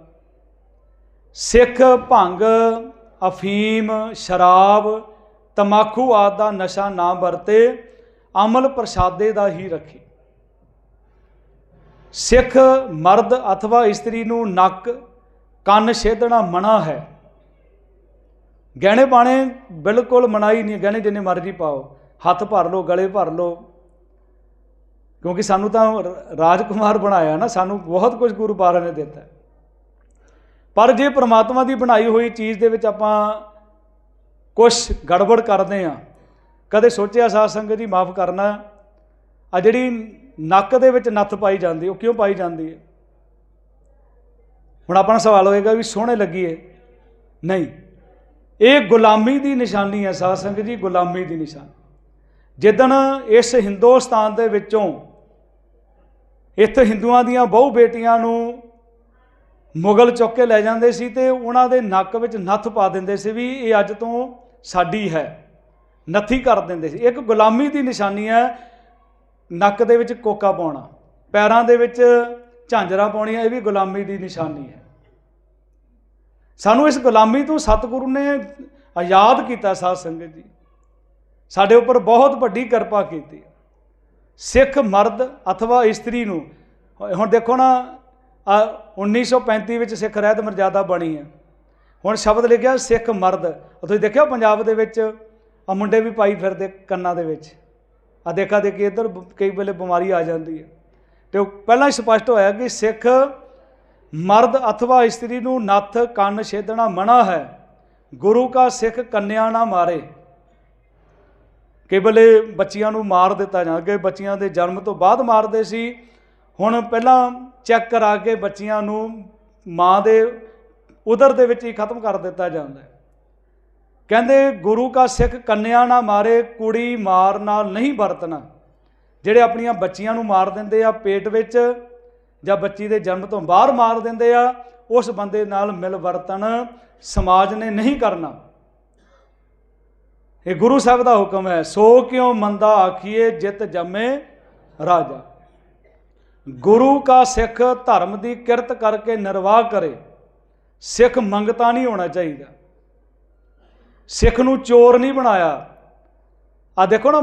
ਸਿੱਖ ਭੰਗ, ਅਫੀਮ, ਸ਼ਰਾਬ ਤਮਾਕੂ ਆਦਿ ਦਾ ਨਸ਼ਾ ਨਾ ਵਰਤੇ, ਅਮਲ ਪ੍ਰਸ਼ਾਦੇ ਦਾ ਹੀ ਰੱਖੇ। ਸਿੱਖ ਮਰਦ ਅਥਵਾ ਇਸਤਰੀ ਨੂੰ ਨੱਕ ਕੰਨ ਛੇਦਣਾ ਮਨਾ ਹੈ। ਗਹਿਣੇ ਪਾਣੇ ਬਿਲਕੁਲ ਮਨਾਈ ਨਹੀਂ, ਗਹਿਣੇ ਜਿੰਨੇ ਮਰਜ਼ੀ ਪਾਓ, ਹੱਥ ਭਰ ਲਓ, ਗਲੇ ਭਰ ਲਓ। ਕਿਉਂਕਿ ਸਾਨੂੰ ਤਾਂ ਰਾਜਕੁਮਾਰ ਬਣਾਇਆ ਨਾ, ਸਾਨੂੰ ਬਹੁਤ ਕੁਝ ਗੁਰੂ ਬਾਰਾਂ ਨੇ ਦਿੱਤਾ। ਪਰ ਜੇ ਪ੍ਰਮਾਤਮਾ ਦੀ ਬਣਾਈ ਹੋਈ ਚੀਜ਼ ਦੇ ਵਿੱਚ ਆਪਾਂ ਕੁਝ ਗੜਬੜ ਕਰਦੇ ਆ ਕਦੇ ਸੋਚਿਆ ਸਾਧ ਸੰਗਤ ਜੀ ਮਾਫ ਕਰਨਾ, ਆ ਜਿਹੜੀ ਨੱਕ ਦੇ ਵਿੱਚ ਨੱਥ ਪਾਈ ਜਾਂਦੀ, ਉਹ ਕਿਉਂ ਪਾਈ ਜਾਂਦੀ ਹੈ? ਹੁਣ ਆਪਣਾ ਸਵਾਲ ਹੋਏਗਾ ਵੀ ਸੋਹਣੇ ਲੱਗੀਏ। ਨਹੀਂ। ਇਹ ਗੁਲਾਮੀ ਦੀ ਨਿਸ਼ਾਨੀ ਹੈ ਸਾਧ ਸੰਗਤ ਜੀ, ਗੁਲਾਮੀ ਦੀ ਨਿਸ਼ਾਨੀ। ਜਿੱਦਣ ਇਸ ਹਿੰਦੁਸਤਾਨ ਦੇ ਵਿੱਚੋਂ ਇੱਥੇ ਹਿੰਦੂਆਂ ਦੀਆਂ ਬਹੁ ਬੇਟੀਆਂ ਨੂੰ ਮੁਗਲ ਚੁੱਕ ਕੇ ਲੈ ਜਾਂਦੇ ਸੀ ਤੇ ਉਹਨਾਂ ਦੇ ਨੱਕ ਵਿੱਚ ਨੱਥ ਪਾ ਦਿੰਦੇ ਸੀ ਵੀ ਇਹ ਅੱਜ ਤੋਂ ਸਾਡੀ ਹੈ। ਨੱਥੀ ਕਰ ਦਿੰਦੇ ਸੀ। ਇੱਕ ਗੁਲਾਮੀ ਦੀ ਨਿਸ਼ਾਨੀ ਹੈ ਨੱਕ ਦੇ ਵਿੱਚ ਕੋਕਾ ਪਾਉਣਾ, ਪੈਰਾਂ ਦੇ ਵਿੱਚ ਝਾਂਜਰਾਂ ਪਾਉਣੀਆਂ, ਇਹ ਵੀ ਗੁਲਾਮੀ ਦੀ ਨਿਸ਼ਾਨੀ ਹੈ। ਸਾਨੂੰ ਇਸ ਗੁਲਾਮੀ ਤੋਂ ਸਤਿਗੁਰੂ ਨੇ ਆਜ਼ਾਦ ਕੀਤਾ ਸਾਧ ਸੰਗਤ ਜੀ। ਸਾਡੇ ਉੱਪਰ ਬਹੁਤ ਵੱਡੀ ਕਿਰਪਾ ਕੀਤੀ। ਸਿੱਖ, ਮਰਦ ਅਥਵਾ ਇਸਤਰੀ ਨੂੰ, ਹੁਣ ਦੇਖੋ ਨਾ ਆਹ 1935 ਵਿੱਚ ਸਿੱਖ ਰਹਿਤ ਮਰਜ਼ਾਦਾ ਬਣੀ ਹੈ। ਹੁਣ ਸ਼ਬਦ ਲਿਖਿਆ ਸਿੱਖ, ਮਰਦ। ਤੁਸੀਂ ਦੇਖਿਆ ਪੰਜਾਬ ਦੇ ਵਿੱਚ ਆ ਮੁੰਡੇ ਵੀ ਪਾਈ ਫਿਰਦੇ ਕੰਨਾਂ ਦੇ ਵਿੱਚ। ਆ ਦੇਖਾ ਦੇਖੀ ਇੱਧਰ ਕਈ ਵੇਲੇ ਬਿਮਾਰੀ ਆ ਜਾਂਦੀ ਹੈ। ਤੇ ਉਹ ਪਹਿਲਾਂ ਹੀ ਸਪਸ਼ਟ ਹੋਇਆ ਕਿ ਸਿੱਖ ਮਰਦ ਅਥਵਾ ਇਸਤਰੀ ਨੂੰ ਨੱਥ, ਕੰਨ ਛੇਦਣਾ ਮਨਾ ਹੈ। ਗੁਰੂ ਕਾ ਸਿੱਖ ਕੰਨਿਆ ਨਾ ਮਾਰੇ। ਕੇਵਲੇ ਬੱਚੀਆਂ ਨੂੰ ਮਾਰ ਦਿੱਤਾ ਜਾਂਦਾ ਅੱਗੇ ਬੱਚੀਆਂ ਦੇ ਜਨਮ ਤੋਂ ਬਾਅਦ ਮਾਰਦੇ ਸੀ। ਹੁਣ ਪਹਿਲਾਂ ਚੈੱਕ ਕਰਾ ਕੇ ਬੱਚੀਆਂ ਨੂੰ ਮਾਂ ਦੇ ਉਦਰ ਦੇ ਵਿੱਚ ਹੀ ਖਤਮ ਕਰ ਦਿੱਤਾ ਜਾਂਦਾ ਕਹਿੰਦੇ ਗੁਰੂ ਕਾ ਸਿੱਖ ਕੰਨਿਆ ਨਾ ਮਾਰੇ, ਕੁੜੀ ਮਾਰ ਨਾਲ ਨਹੀਂ ਵਰਤਣਾ। ਜਿਹੜੇ ਆਪਣੀਆਂ ਬੱਚੀਆਂ ਨੂੰ ਮਾਰ ਦਿੰਦੇ ਆ ਪੇਟ ਵਿੱਚ ਜਾਂ ਬੱਚੀ ਦੇ ਜਨਮ ਤੋਂ ਬਾਹਰ ਮਾਰ ਦਿੰਦੇ ਆ, ਉਸ ਬੰਦੇ ਨਾਲ ਮਿਲਵਰਤਨ ਸਮਾਜ ਨੇ ਨਹੀਂ ਕਰਨਾ। ਇਹ ਗੁਰੂ ਸਾਹਿਬ ਦਾ ਹੁਕਮ ਹੈ, ਸੋ ਕਿਉ ਮੰਦਾ ਆਖੀਏ ਜਿਤ ਜੰਮੇ ਰਾਜਾ। ਗੁਰੂ ਕਾ ਸਿੱਖ ਧਰਮ ਦੀ ਕਿਰਤ ਕਰਕੇ ਨਿਰਵਾਹ ਕਰੇ, ਸਿੱਖ ਮੰਗਤਾ ਨਹੀਂ ਹੋਣਾ ਚਾਹੀਦਾ। ਸਿੱਖ ਨੂੰ ਚੋਰ ਨਹੀਂ ਬਣਾਇਆ। ਆ ਦੇਖੋ ਨਾ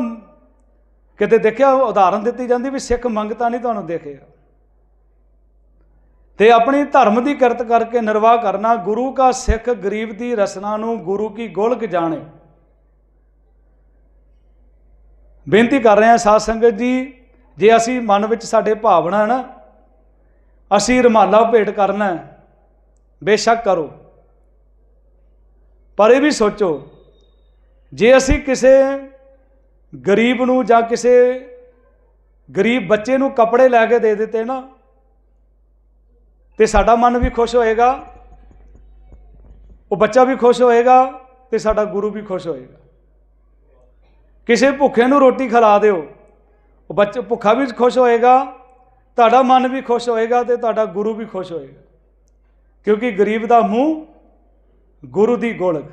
ਕਿਤੇ ਦੇਖਿਆ ਉਦਾਹਰਨ ਦਿੱਤੀ ਜਾਂਦੀ ਵੀ ਸਿੱਖ ਮੰਗਤਾ ਨਹੀਂ ਤੁਹਾਨੂੰ ਦੇਖੇਗਾ ਤੇ ਆਪਣੀ ਧਰਮ ਦੀ ਕਿਰਤ ਕਰਕੇ ਨਿਰਵਾਹ ਕਰਨਾ, ਗੁਰੂ ਕਾ ਸਿੱਖ ਗਰੀਬ ਦੀ ਰਸਨਾ ਨੂੰ ਗੁਰੂ ਕੀ ਗੋਲਕ ਜਾਣੇ। ਬੇਨਤੀ ਕਰ ਰਹੇ ਹਾਂ ਸਾਧ ਸੰਗਤ ਜੀ, ਜੇ ਅਸੀਂ ਮਨ ਵਿੱਚ ਸਾਡੇ ਭਾਵਨਾ ਹੈ ਨਾ ਅਸੀਂ ਰਮਾਲਾ ਭੇਟ ਕਰਨਾ ਬੇਸ਼ੱਕ ਕਰੋ। ਪਰ ਇਹ ਵੀ ਸੋਚੋ, ਜੇ ਅਸੀਂ ਕਿਸੇ ਗਰੀਬ ਨੂੰ ਜਾਂ ਕਿਸੇ ਗਰੀਬ ਬੱਚੇ ਨੂੰ ਕੱਪੜੇ ਲੈ ਕੇ ਦੇ ਦਿੱਤੇ ਨਾ, ਤੇ ਸਾਡਾ ਮਨ ਵੀ ਖੁਸ਼ ਹੋਏਗਾ, ਉਹ ਬੱਚਾ ਵੀ ਖੁਸ਼ ਹੋਏਗਾ, ਤੇ ਸਾਡਾ ਗੁਰੂ ਵੀ ਖੁਸ਼ ਹੋਏਗਾ। ਕਿਸੇ ਭੁੱਖੇ ਨੂੰ ਰੋਟੀ ਖਿਲਾ ਦਿਓ, ਉਹ ਬੱਚਾ, ਭੁੱਖਾ ਵੀ ਖੁਸ਼ ਹੋਏਗਾ, ਤੁਹਾਡਾ ਮਨ ਵੀ ਖੁਸ਼ ਹੋਏਗਾ ਤੇ ਤੁਹਾਡਾ ਗੁਰੂ ਵੀ ਖੁਸ਼ ਹੋਏਗਾ। ਕਿਉਂਕਿ ਗਰੀਬ ਦਾ ਮੂੰਹ ਗੁਰੂ ਦੀ ਗੋਲਕ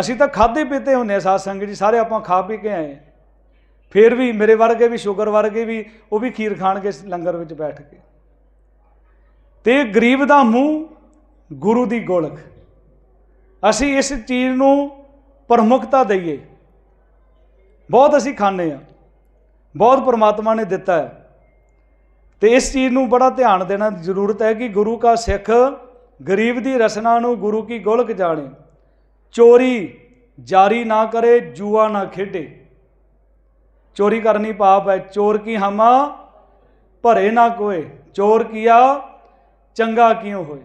ਅਸੀਂ ਤਾਂ ਖਾਦੇ ਪੀਤੇ ਹੁੰਨੇ ਆ ਸਾਧ ਸੰਗਤ ਜੀ, ਸਾਰੇ ਆਪਾਂ ਖਾ ਪੀ ਕੇ ਆਏ ਹਾਂ। ਫਿਰ ਵੀ ਮੇਰੇ ਵਰਗੇ ਵੀ, ਸ਼ੂਗਰ ਵਰਗੇ ਵੀ, ਉਹ ਵੀ ਖੀਰ ਖਾਣਗੇ ਲੰਗਰ ਵਿੱਚ ਬੈਠ ਕੇ। ਤੇ ਗਰੀਬ ਦਾ ਮੂੰਹ, ਗੁਰੂ ਦੀ ਗੋਲਕ ਅਸੀਂ ਇਸ ਚੀਜ਼ ਨੂੰ ਪ੍ਰਮੁਖਤਾ ਦਈਏ। ਬਹੁਤ ਅਸੀਂ ਖਾਂਦੇ ਆ। ਬਹੁਤ ਪ੍ਰਮਾਤਮਾ ਨੇ ਦਿੱਤਾ ਹੈ। ਤੇ ਇਸ ਚੀਜ਼ ਨੂੰ ਬੜਾ ਧਿਆਨ ਦੇਣਾ ਜ਼ਰੂਰਤ ਹੈ ਕਿ ਗੁਰੂ ਕਾ ਸਿੱਖ ਗਰੀਬ ਦੀ ਰਸਨਾ ਨੂੰ ਗੁਰੂ ਕੀ ਗੋਲਕ ਜਾਣੇ। ਚੋਰੀ ਜਾਰੀ ਨਾ ਕਰੇ, ਜੂਆ ਨਾ ਖੇਡੇ। ਚੋਰੀ ਕਰਨੀ ਪਾਪ ਹੈ। ਚੋਰ ਕੀ ਹਮਾ ਭਰੇ ਨਾ ਕੋਏ। ਚੋਰ ਕੀਆ ਚੰਗਾ ਕਿਉਂ ਹੋਏ?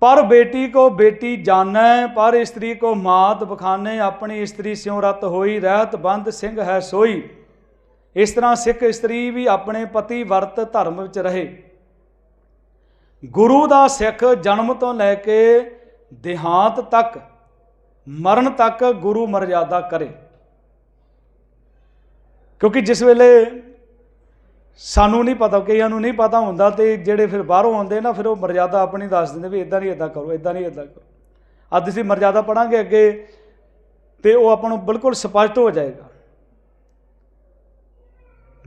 ਪਰ ਬੇਟੀ ਕੋ ਬੇਟੀ ਜਾਣੈ, ਪਰ ਇਸਤਰੀ ਕੋ ਮਾਤ ਬਖਾਨੇ ਆਪਣੀ ਇਸਤਰੀ ਸਿਉ ਰਤ ਹੋਈ, ਰਹਿਤ ਬੰਦ ਸਿੰਘ ਹੈ ਸੋਈ। ਇਸ ਤਰ੍ਹਾਂ ਸਿੱਖ ਇਸਤਰੀ ਵੀ ਆਪਣੇ ਪਤੀ ਵਰਤ ਧਰਮ ਵਿੱਚ ਰਹੇ। ਗੁਰੂ ਦਾ ਸਿੱਖ ਜਨਮ ਤੋਂ ਲੈ ਕੇ ਦੇਹਾਂਤ ਤੱਕ, ਮਰਨ ਤੱਕ ਗੁਰੂ ਮਰਜ਼ਾਦਾ ਕਰੇ। ਕਿਉਂਕਿ ਜਿਸ ਵੇਲੇ ਸਾਨੂੰ ਨਹੀਂ ਪਤਾ, ਕਈਆਂ ਨੂੰ ਨਹੀਂ ਪਤਾ ਹੁੰਦਾ ਤੇ ਜਿਹੜੇ ਫਿਰ ਬਾਹਰੋਂ ਆਉਂਦੇ ਨਾ, ਫਿਰ ਉਹ ਮਰਜ਼ਾਦਾ ਆਪਣੀ ਦੱਸ ਦਿੰਦੇ ਵੀ ਇਦਾਂ ਨਹੀਂ ਇਦਾਂ ਕਰੋ ਇਦਾਂ ਨਹੀਂ ਇਦਾਂ ਕਰੋ। ਅੱਜ ਅਸੀਂ ਮਰਜ਼ਾਦਾ ਪੜਾਂਗੇ ਅੱਗੇ ਤੇ ਉਹ ਆਪਾਂ ਨੂੰ ਬਿਲਕੁਲ ਸਪਸ਼ਟ ਹੋ ਜਾਏਗਾ।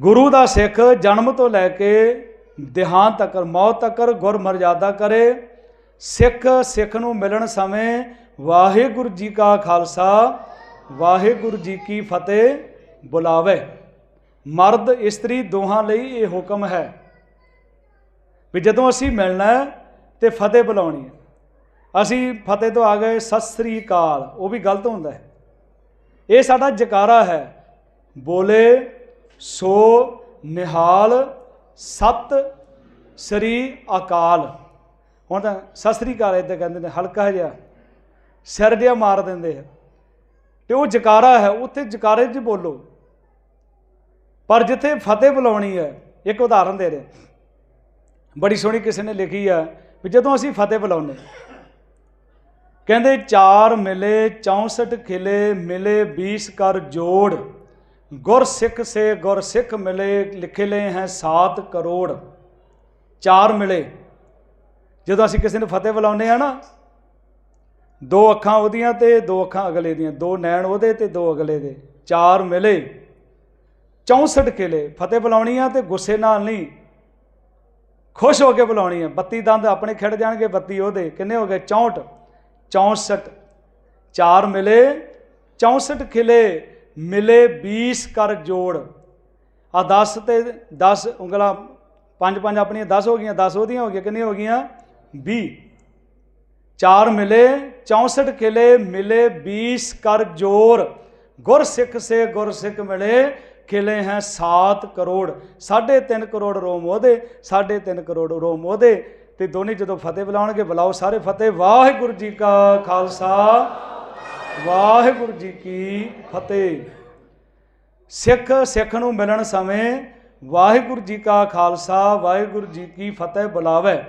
ਗੁਰੂ ਦਾ ਸਿੱਖ ਜਨਮ ਤੋਂ ਲੈ ਕੇ ਦੇਹਾਂਤ ਤੱਕ, ਮੌਤ ਤੱਕ ਗੁਰ ਮਰਜ਼ਾਦਾ ਕਰੇ। ਸਿੱਖ ਸਿੱਖ ਨੂੰ ਮਿਲਣ ਸਮੇਂ ਵਾਹਿਗੁਰੂ ਜੀ ਕਾ ਖਾਲਸਾ, ਵਾਹਿਗੁਰੂ ਜੀ ਕੀ ਫਤਿਹ ਬੁਲਾਵੇ। ਮਰਦ ਇਸਤਰੀ ਦੋਹਾਂ ਲਈ ਇਹ ਹੁਕਮ ਹੈ ਵੀ ਜਦੋਂ ਅਸੀਂ ਮਿਲਣਾ ਹੈ ਤੇ ਫਤਿਹ ਬੁਲਾਉਣੀ ਹੈ। ਅਸੀਂ ਫਤਿਹ ਤੋਂ ਆ ਗਏ, ਸਤਿ ਸ੍ਰੀ ਅਕਾਲ, ਉਹ ਵੀ ਗਲਤ ਹੁੰਦਾ ਹੈ। ਇਹ ਸਾਡਾ ਜਕਾਰਾ ਹੈ। ਬੋਲੇ, ਸੋ, ਨਿਹਾਲ, ਸਤ, ਸ੍ਰੀ ਅਕਾਲ। ਹੁਣ ਤਾਂ ਸਤਿ ਸ੍ਰੀ ਅਕਾਲ ਇੱਦਾਂ ਕਹਿੰਦੇ ਨੇ, ਹਲਕਾ ਜਿਹਾ। ਸਿਰ ਜਿਹਾ ਮਾਰ ਦਿੰਦੇ ਆ। ਤੇ ਉਹ ਜਕਾਰਾ ਹੈ, ਉੱਥੇ ਜਕਾਰੇ 'ਚ ਬੋਲੋ। ਪਰ ਜਿੱਥੇ ਫਤਿਹ ਬੁਲਾਉਣੀ ਹੈ, ਇੱਕ ਉਦਾਹਰਨ ਦੇ ਰਿਹਾ ਬੜੀ ਸੋਹਣੀ ਕਿਸੇ ਨੇ ਲਿਖੀ ਆ ਵੀ ਜਦੋਂ ਅਸੀਂ ਫਤਿਹ ਬੁਲਾਉਂਦੇ ਕਹਿੰਦੇ ਚਾਰ ਮਿਲੇ 64 ਖਿਲੇ, ਮਿਲੇ 20 ਕਰ ਜੋੜ। ਗੁਰ ਸਿੱਖ ਸੇ ਗੁਰ ਸਿੱਖ ਮਿਲੇ, ਲਿਖੇ ਲਏ ਹੈ 7 ਕਰੋੜ। ਚਾਰ ਮਿਲੇ। ਜਦੋਂ ਅਸੀਂ ਕਿਸੇ ਨੂੰ ਫਤਿਹ ਬੁਲਾਉਂਦੇ ਆ ਨਾ, ਦੋ ਅੱਖਾਂ ਉਹਦੀਆਂ ਤੇ ਦੋ ਅੱਖਾਂ ਅਗਲੇ ਦੀਆਂ, ਦੋ ਨੈਣ ਉਹਦੇ ਤੇ ਦੋ ਅਗਲੇ ਦੇ, ਚਾਰ ਮਿਲੇ 64 ਕਿਲੇ ਫਤਿਹ ਬੁਲਾਉਣੀ ਆ ਤੇ ਗੁੱਸੇ ਨਾਲ ਨਹੀਂ, ਖੁਸ਼ ਹੋ ਕੇ ਬੁਲਾਉਣੀ ਆ 32 ਦੰਦ ਆਪਣੇ ਖਿੜ ਜਾਣਗੇ 32 ਉਹਦੇ, ਕਿੰਨੇ ਹੋ ਗਏ? 64 64 ਚਾਰ ਮਿਲੇ 64 ਕਿਲੇ ਮਿਲੇ 20 ਕਰ ਜੋੜ ਆ 10 ਤੇ 10 ਉਂਗਲਾਂ, ਪੰਜ ਪੰਜ ਆਪਣੀਆਂ 10 ਹੋ ਗਈਆਂ 10 ਉਹਦੀਆਂ ਹੋ ਗਈਆਂ, ਕਿੰਨੀਆਂ ਹੋ ਗਈਆਂ? 20 ਚਾਰ ਮਿਲੇ 64 ਕਿਲੇ, ਮਿਲੇ 20 ਕਰ ਜੋਰ। ਗੁਰ ਸਿੱਖ ਸੇ ਗੁਰ ਸਿੱਖ ਮਿਲੇ, ਕਿਲੇ ਹੈ 7 ਕਰੋੜ। 3.5 ਕਰੋੜ ਰੋਮ ਉਹਦੇ 3.5 ਕਰੋੜ ਰੋਮ ਉਹਦੇ। ਤੇ ਦੋਨੇ ਜਦੋਂ ਫਤਿਹ ਬੁਲਾਉਣਗੇ, ਬੁਲਾਓ ਸਾਰੇ ਫਤਿਹ। ਵਾਹਿਗੁਰੂ ਜੀ ਕਾ ਖਾਲਸਾ, ਵਾਹਿਗੁਰੂ ਜੀ ਕੀ ਫਤਿਹ। ਸਿੱਖ ਸਿੱਖ ਨੂੰ ਮਿਲਣ ਸਮੇਂ ਵਾਹਿਗੁਰੂ ਜੀ ਕਾ ਖਾਲਸਾ, ਵਾਹਿਗੁਰੂ ਜੀ ਕੀ ਫਤਿਹ ਬੁਲਾਵੇ।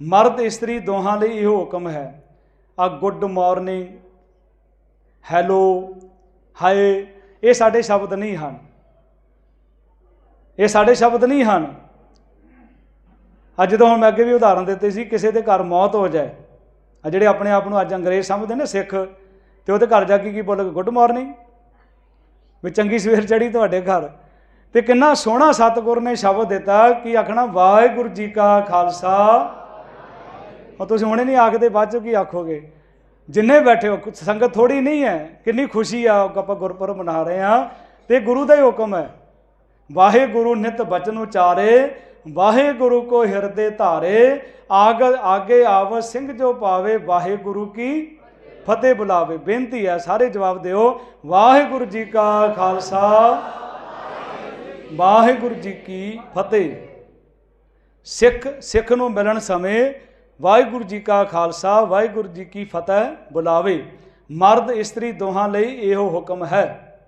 ਮਰਦ ਇਸਤਰੀ ਦੋਹਾਂ ਲਈ ਇਹ ਹੁਕਮ ਹੈ। ਆ ਗੁੱਡ ਮਾਰਨਿੰਗ, ਹੈਲੋ, ਹਾਏ, ਇਹ ਸਾਡੇ ਸ਼ਬਦ ਨਹੀਂ ਹਨ। ਇਹ ਸਾਡੇ ਸ਼ਬਦ ਨਹੀਂ ਹਨ। ਅੱਜ ਜਦੋਂ ਹੁਣ ਮੈਂ ਅੱਗੇ ਵੀ ਉਦਾਹਰਨ ਦਿੱਤੇ ਸੀ, ਕਿਸੇ ਦੇ ਘਰ ਮੌਤ ਹੋ ਜਾਏ, ਆ ਜਿਹੜੇ ਆਪਣੇ ਆਪ ਨੂੰ ਅੱਜ ਅੰਗਰੇਜ਼ ਸਮਝਦੇ ਨੇ ਸਿੱਖ, ਤੇ ਉਹਦੇ ਘਰ ਜਾ ਕੇ ਕੀ ਬੋਲੋਗੇ? ਗੁੱਡ ਮਾਰਨਿੰਗ, ਵੀ ਚੰਗੀ ਸਵੇਰ ਚੜੀ ਤੁਹਾਡੇ ਘਰ। ਤੇ ਕਿੰਨਾ ਸੋਹਣਾ ਸਤਿਗੁਰ ਨੇ ਸ਼ਬਦ ਦਿੱਤਾ ਕਿ ਆਖਣਾ, ਵਾਹਿਗੁਰੂ ਜੀ ਕਾ ਖਾਲਸਾ ਉਹ ਤੁਸੀਂ ਹੁਣੇ ਨਹੀਂ ਆਖਦੇ ਬਾਅਦ ਚੋਂ ਕੀ ਆਖੋਗੇ? ਜਿੰਨੇ ਬੈਠੇ ਹੋ ਸੰਗਤ ਥੋੜੀ ਨਹੀਂ ਹੈ। ਕਿੰਨੀ ਖੁਸ਼ੀ ਆ ਆਪਾਂ ਗੁਰਪੁਰਬ ਮਨਾ ਰਹੇ ਆ ਤੇ ਗੁਰੂ ਦਾ ਹੀ ਹੁਕਮ ਹੈ। ਵਾਹਿਗੁਰੂ ਨਿਤ ਬਚਨ ਉਚਾਰੇ, ਵਾਹਿਗੁਰੂ ਕੋ ਹਿਰਦੇ ਧਾਰੇ। ਆਗ, ਆਗੇ ਆਵ, ਸਿੰਘ ਜੋ ਪਾਵੇ, ਵਾਹਿਗੁਰੂ ਕੀ ਫਤਿਹ ਬੁਲਾਵੇ। ਬੇਨਤੀ ਹੈ, ਸਾਰੇ ਜਵਾਬ ਦਿਓ, ਵਾਹਿਗੁਰੂ ਜੀ ਕਾ ਖਾਲਸਾ, ਵਾਹਿਗੁਰੂ ਜੀ ਕੀ ਫਤਿਹ। ਸਿੱਖ ਸਿੱਖ ਨੂੰ ਮਿਲਣ ਸਮੇਂ ਵਾਹਿਗੁਰੂ ਜੀ ਕਾ ਖਾਲਸਾ, ਵਾਹਿਗੁਰੂ ਜੀ ਕੀ ਫਤਿਹ। ਬੁਲਾਵੇ, ਮਰਦ ਇਸਤਰੀ ਦੋਹਾਂ ਲਈ ਇਹੋ ਹੁਕਮ ਹੈ।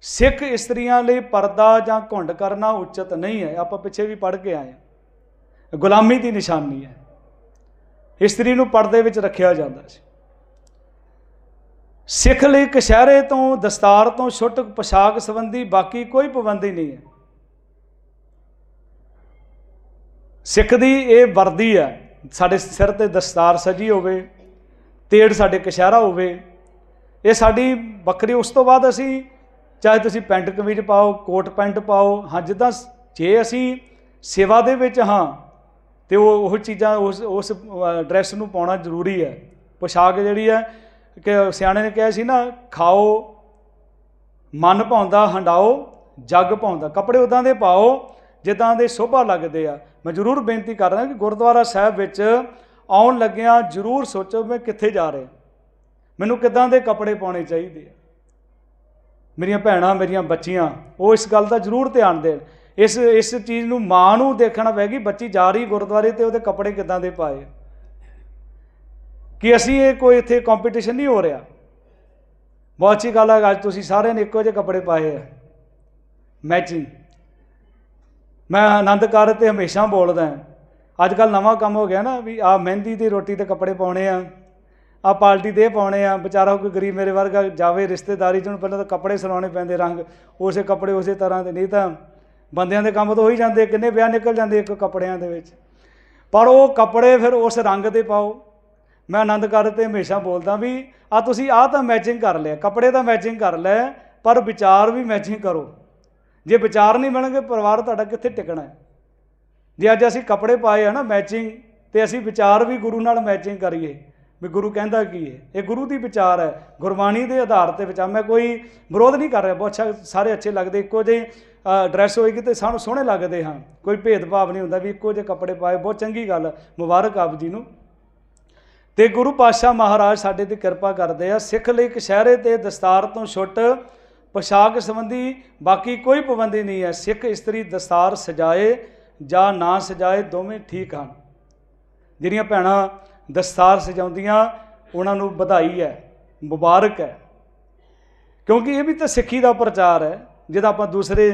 ਸਿੱਖ ਇਸਤਰੀਆਂ ਲਈ ਪਰਦਾ ਜਾਂ ਘੁੰਡ ਕਰਨਾ ਉਚਿਤ ਨਹੀਂ ਹੈ। ਆਪਾਂ ਪਿੱਛੇ ਵੀ ਪੜ੍ਹ ਕੇ ਆਏ ਹਾਂ। ਗੁਲਾਮੀ ਦੀ ਨਿਸ਼ਾਨੀ ਹੈ। ਇਸਤਰੀ ਨੂੰ ਪਰਦੇ ਵਿੱਚ ਰੱਖਿਆ ਜਾਂਦਾ ਸੀ। ਸਿੱਖ ਲਈ ਕਸ਼ਹਿਰੇ ਤੋਂ, ਦਸਤਾਰ ਤੋਂ ਛੁੱਟ ਪੋਸ਼ਾਕ ਸੰਬੰਧੀ ਬਾਕੀ ਕੋਈ ਪਾਬੰਦੀ ਨਹੀਂ ਹੈ। ਸਿੱਖ ਦੀ ਇਹ ਵਰਦੀ ਹੈ। ਸਾਡੇ ਸਿਰ ਤੇ ਦਸਤਾਰ ਸਜੀ ਹੋਵੇ, ਤੇੜ ਸਾਡੇ ਕਸ਼ਹਿਰਾ ਹੋਵੇ, ਇਹ ਸਾਡੀ ਵੱਖਰੀ ਉਸ ਤੋਂ ਬਾਅਦ ਅਸੀਂ ਚਾਹੇ ਤੁਸੀਂ ਪੈਂਟ ਕਮੀਜ਼ ਪਾਓ, ਕੋਟ ਪੈਂਟ ਪਾਓ, ਹਾਂ, ਜਿੱਦਾਂ ਜੇ ਅਸੀਂ ਸੇਵਾ ਦੇ ਵਿੱਚ ਹਾਂ, ਤੇ ਉਹ ਉਹ ਚੀਜ਼ਾਂ, ਉਸ ਉਸ ਡਰੈਸ ਨੂੰ ਪਾਉਣਾ ਜ਼ਰੂਰੀ ਹੈ। ਪੋਸ਼ਾਕ ਜਿਹੜੀ ਹੈ, ਕਿ ਸਿਆਣੇ ਨੇ ਕਿਹਾ ਸੀ ਨਾ, ਖਾਓ, ਮਨ ਭਾਉਂਦਾ, ਹੰਡਾਓ, ਜੱਗ ਪਾਉਂਦਾ ਕੱਪੜੇ ਉਦਾਂ ਦੇ ਪਾਓ ਜਿੱਦਾਂ ਦੇ ਸ਼ੋਭਾ ਲੱਗਦੇ ਆ। ਮੈਂ ਜ਼ਰੂਰ ਬੇਨਤੀ ਕਰ ਰਿਹਾ ਕਿ ਗੁਰਦੁਆਰਾ ਸਾਹਿਬ ਵਿੱਚ ਆਉਣ ਲੱਗਿਆਂ ਜ਼ਰੂਰ ਸੋਚੋ ਮੈਂ ਕਿੱਥੇ ਜਾ ਰਿਹਾ। ਮੈਨੂੰ ਕਿੱਦਾਂ ਦੇ ਕੱਪੜੇ ਪਾਉਣੇ ਚਾਹੀਦੇ ਆ। ਮੇਰੀਆਂ ਭੈਣਾਂ, ਮੇਰੀਆਂ ਬੱਚੀਆਂ, ਉਹ ਇਸ ਗੱਲ ਦਾ ਜ਼ਰੂਰ ਧਿਆਨ ਦੇਣ। ਇਸ ਇਸ ਚੀਜ਼ ਨੂੰ ਮਾਂ ਨੂੰ ਦੇਖਣਾ ਪੈਗੀ ਬੱਚੀ ਜਾ ਰਹੀ ਗੁਰਦੁਆਰੇ ਤੇ ਉਹਦੇ ਕੱਪੜੇ ਕਿੱਦਾਂ ਦੇ ਪਾਏ ਕਿ ਅਸੀਂ ਇਹ ਕੋਈ ਇੱਥੇ ਕੰਪੀਟੀਸ਼ਨ ਨਹੀਂ ਹੋ ਰਿਹਾ। ਬਹੁਤ ਅੱਛੀ ਗੱਲ ਹੈ ਅੱਜ ਤੁਸੀਂ ਸਾਰਿਆਂ ਨੇ ਇੱਕੋ ਜਿਹੇ ਕੱਪੜੇ ਪਾਏ ਆ। ਮੈਚਿੰਗ ਮੈਂ ਆਨੰਦ ਕਾਰਜ ਤੇ ਹਮੇਸ਼ਾ ਬੋਲਦਾ ਅੱਜ ਕੱਲ ਨਵਾਂ ਕੰਮ ਹੋ ਗਿਆ ਨਾ ਵੀ ਆ ਮਹਿੰਦੀ ਦੀ ਰੋਟੀ ਤੇ ਕੱਪੜੇ ਪਾਉਣੇ ਆ ਆ ਪਾਰਟੀ ਦੇ ਪਾਉਣੇ ਆ, ਵਿਚਾਰਾ ਕੋਈ ਗਰੀਬ ਮੇਰੇ ਵਰਗਾ ਜਾਵੇ, ਰਿਸ਼ਤੇਦਾਰੀ ਚ ਨੂੰ ਪਹਿਲਾਂ ਤਾਂ ਕੱਪੜੇ ਸਿਲਾਉਣੇ ਪੈਂਦੇ ਰੰਗ, ਉਸੇ ਕੱਪੜੇ ਉਸੇ ਤਰ੍ਹਾਂ ਦੇ, ਨਹੀਂ ਤਾਂ ਬੰਦਿਆਂ ਦੇ ਕੰਮ ਤਾਂ ਹੋ ਹੀ ਜਾਂਦੇ ਕਿੰਨੇ ਵਿਆਹ ਨਿਕਲ ਜਾਂਦੇ ਇੱਕ ਕੱਪੜਿਆਂ ਦੇ ਵਿੱਚ। ਪਰ ਉਹ ਕੱਪੜੇ ਫਿਰ ਉਸ ਰੰਗ ਦੇ ਪਾਓ। ਮੈਂ ਆਨੰਦ ਕਾਰਜ ਤੇ ਹਮੇਸ਼ਾ ਬੋਲਦਾ ਵੀ ਆ ਤੁਸੀਂ ਆ ਤਾਂ ਮੈਚਿੰਗ ਕਰ ਲਿਆ, ਕੱਪੜੇ ਤਾਂ ਮੈਚਿੰਗ ਕਰ ਲਿਆ, ਪਰ ਵਿਚਾਰ ਵੀ ਮੈਚਿੰਗ ਕਰੋ। ਜੇ ਵਿਚਾਰ ਨਹੀਂ ਬਣਨਗੇ, ਪਰਿਵਾਰ ਤੁਹਾਡਾ ਕਿੱਥੇ ਟਿਕਣਾ ਹੈ? ਜੇ ਅੱਜ ਅਸੀਂ ਕੱਪੜੇ ਪਾਏ ਆ ਨਾ ਮੈਚਿੰਗ ਤੇ ਅਸੀਂ ਵਿਚਾਰ ਵੀ ਗੁਰੂ ਨਾਲ ਮੈਚਿੰਗ ਕਰੀਏ, ਵੀ ਗੁਰੂ ਕਹਿੰਦਾ ਕੀ ਹੈ? ਇਹ ਗੁਰੂ ਦੀ ਵਿਚਾਰ ਹੈ, ਗੁਰਬਾਣੀ ਦੇ ਆਧਾਰ ਤੇ ਵਿਚਾਰ। ਮੈਂ ਕੋਈ ਵਿਰੋਧ ਨਹੀਂ ਕਰ ਰਿਹਾ, ਬਹੁਤ ਅੱਛਾ, ਸਾਰੇ ਅੱਛੇ ਲੱਗਦੇ, ਇੱਕੋ ਜਿਹੇ ਡਰੈਸ ਹੋਏਗੀ ਤੇ ਸਾਨੂੰ ਸੋਹਣੇ ਲੱਗਦੇ ਹਾਂ। ਕੋਈ ਭੇਦਭਾਵ ਨਹੀਂ ਹੁੰਦਾ ਵੀ ਇੱਕੋ ਜਿਹੇ ਕੱਪੜੇ ਪਾਏ, ਬਹੁਤ ਚੰਗੀ ਗੱਲ, ਮੁਬਾਰਕ ਆਪ ਜੀ ਨੂੰ। ਤੇ ਗੁਰੂ ਪਾਤਸ਼ਾਹ ਮਹਾਰਾਜ ਸਾਡੇ ਤੇ ਕਿਰਪਾ ਕਰਦੇ ਆ, ਸਿੱਖ ਲਈ ਕਸ਼ਹਿਰੇ ਤੇ ਦਸਤਾਰ ਤੋਂ ਛੁੱਟ ਪੋਸ਼ਾਕ ਸੰਬੰਧੀ ਬਾਕੀ ਕੋਈ ਪਾਬੰਦੀ ਨਹੀਂ ਹੈ। ਸਿੱਖ ਇਸਤਰੀ ਦਸਤਾਰ ਸਜਾਏ ਜਾਂ ਨਾ ਸਜਾਏ ਦੋਵੇਂ ਠੀਕ ਹਨ। ਜਿਹੜੀਆਂ ਭੈਣਾਂ ਦਸਤਾਰ ਸਜਾਉਂਦੀਆਂ, ਉਹਨਾਂ ਨੂੰ ਵਧਾਈ ਹੈ, ਮੁਬਾਰਕ ਹੈ। ਕਿਉਂਕਿ ਇਹ ਵੀ ਤਾਂ ਸਿੱਖੀ ਦਾ ਪ੍ਰਚਾਰ ਹੈ। ਜਿਹਦਾ ਆਪਾਂ ਦੂਸਰੇ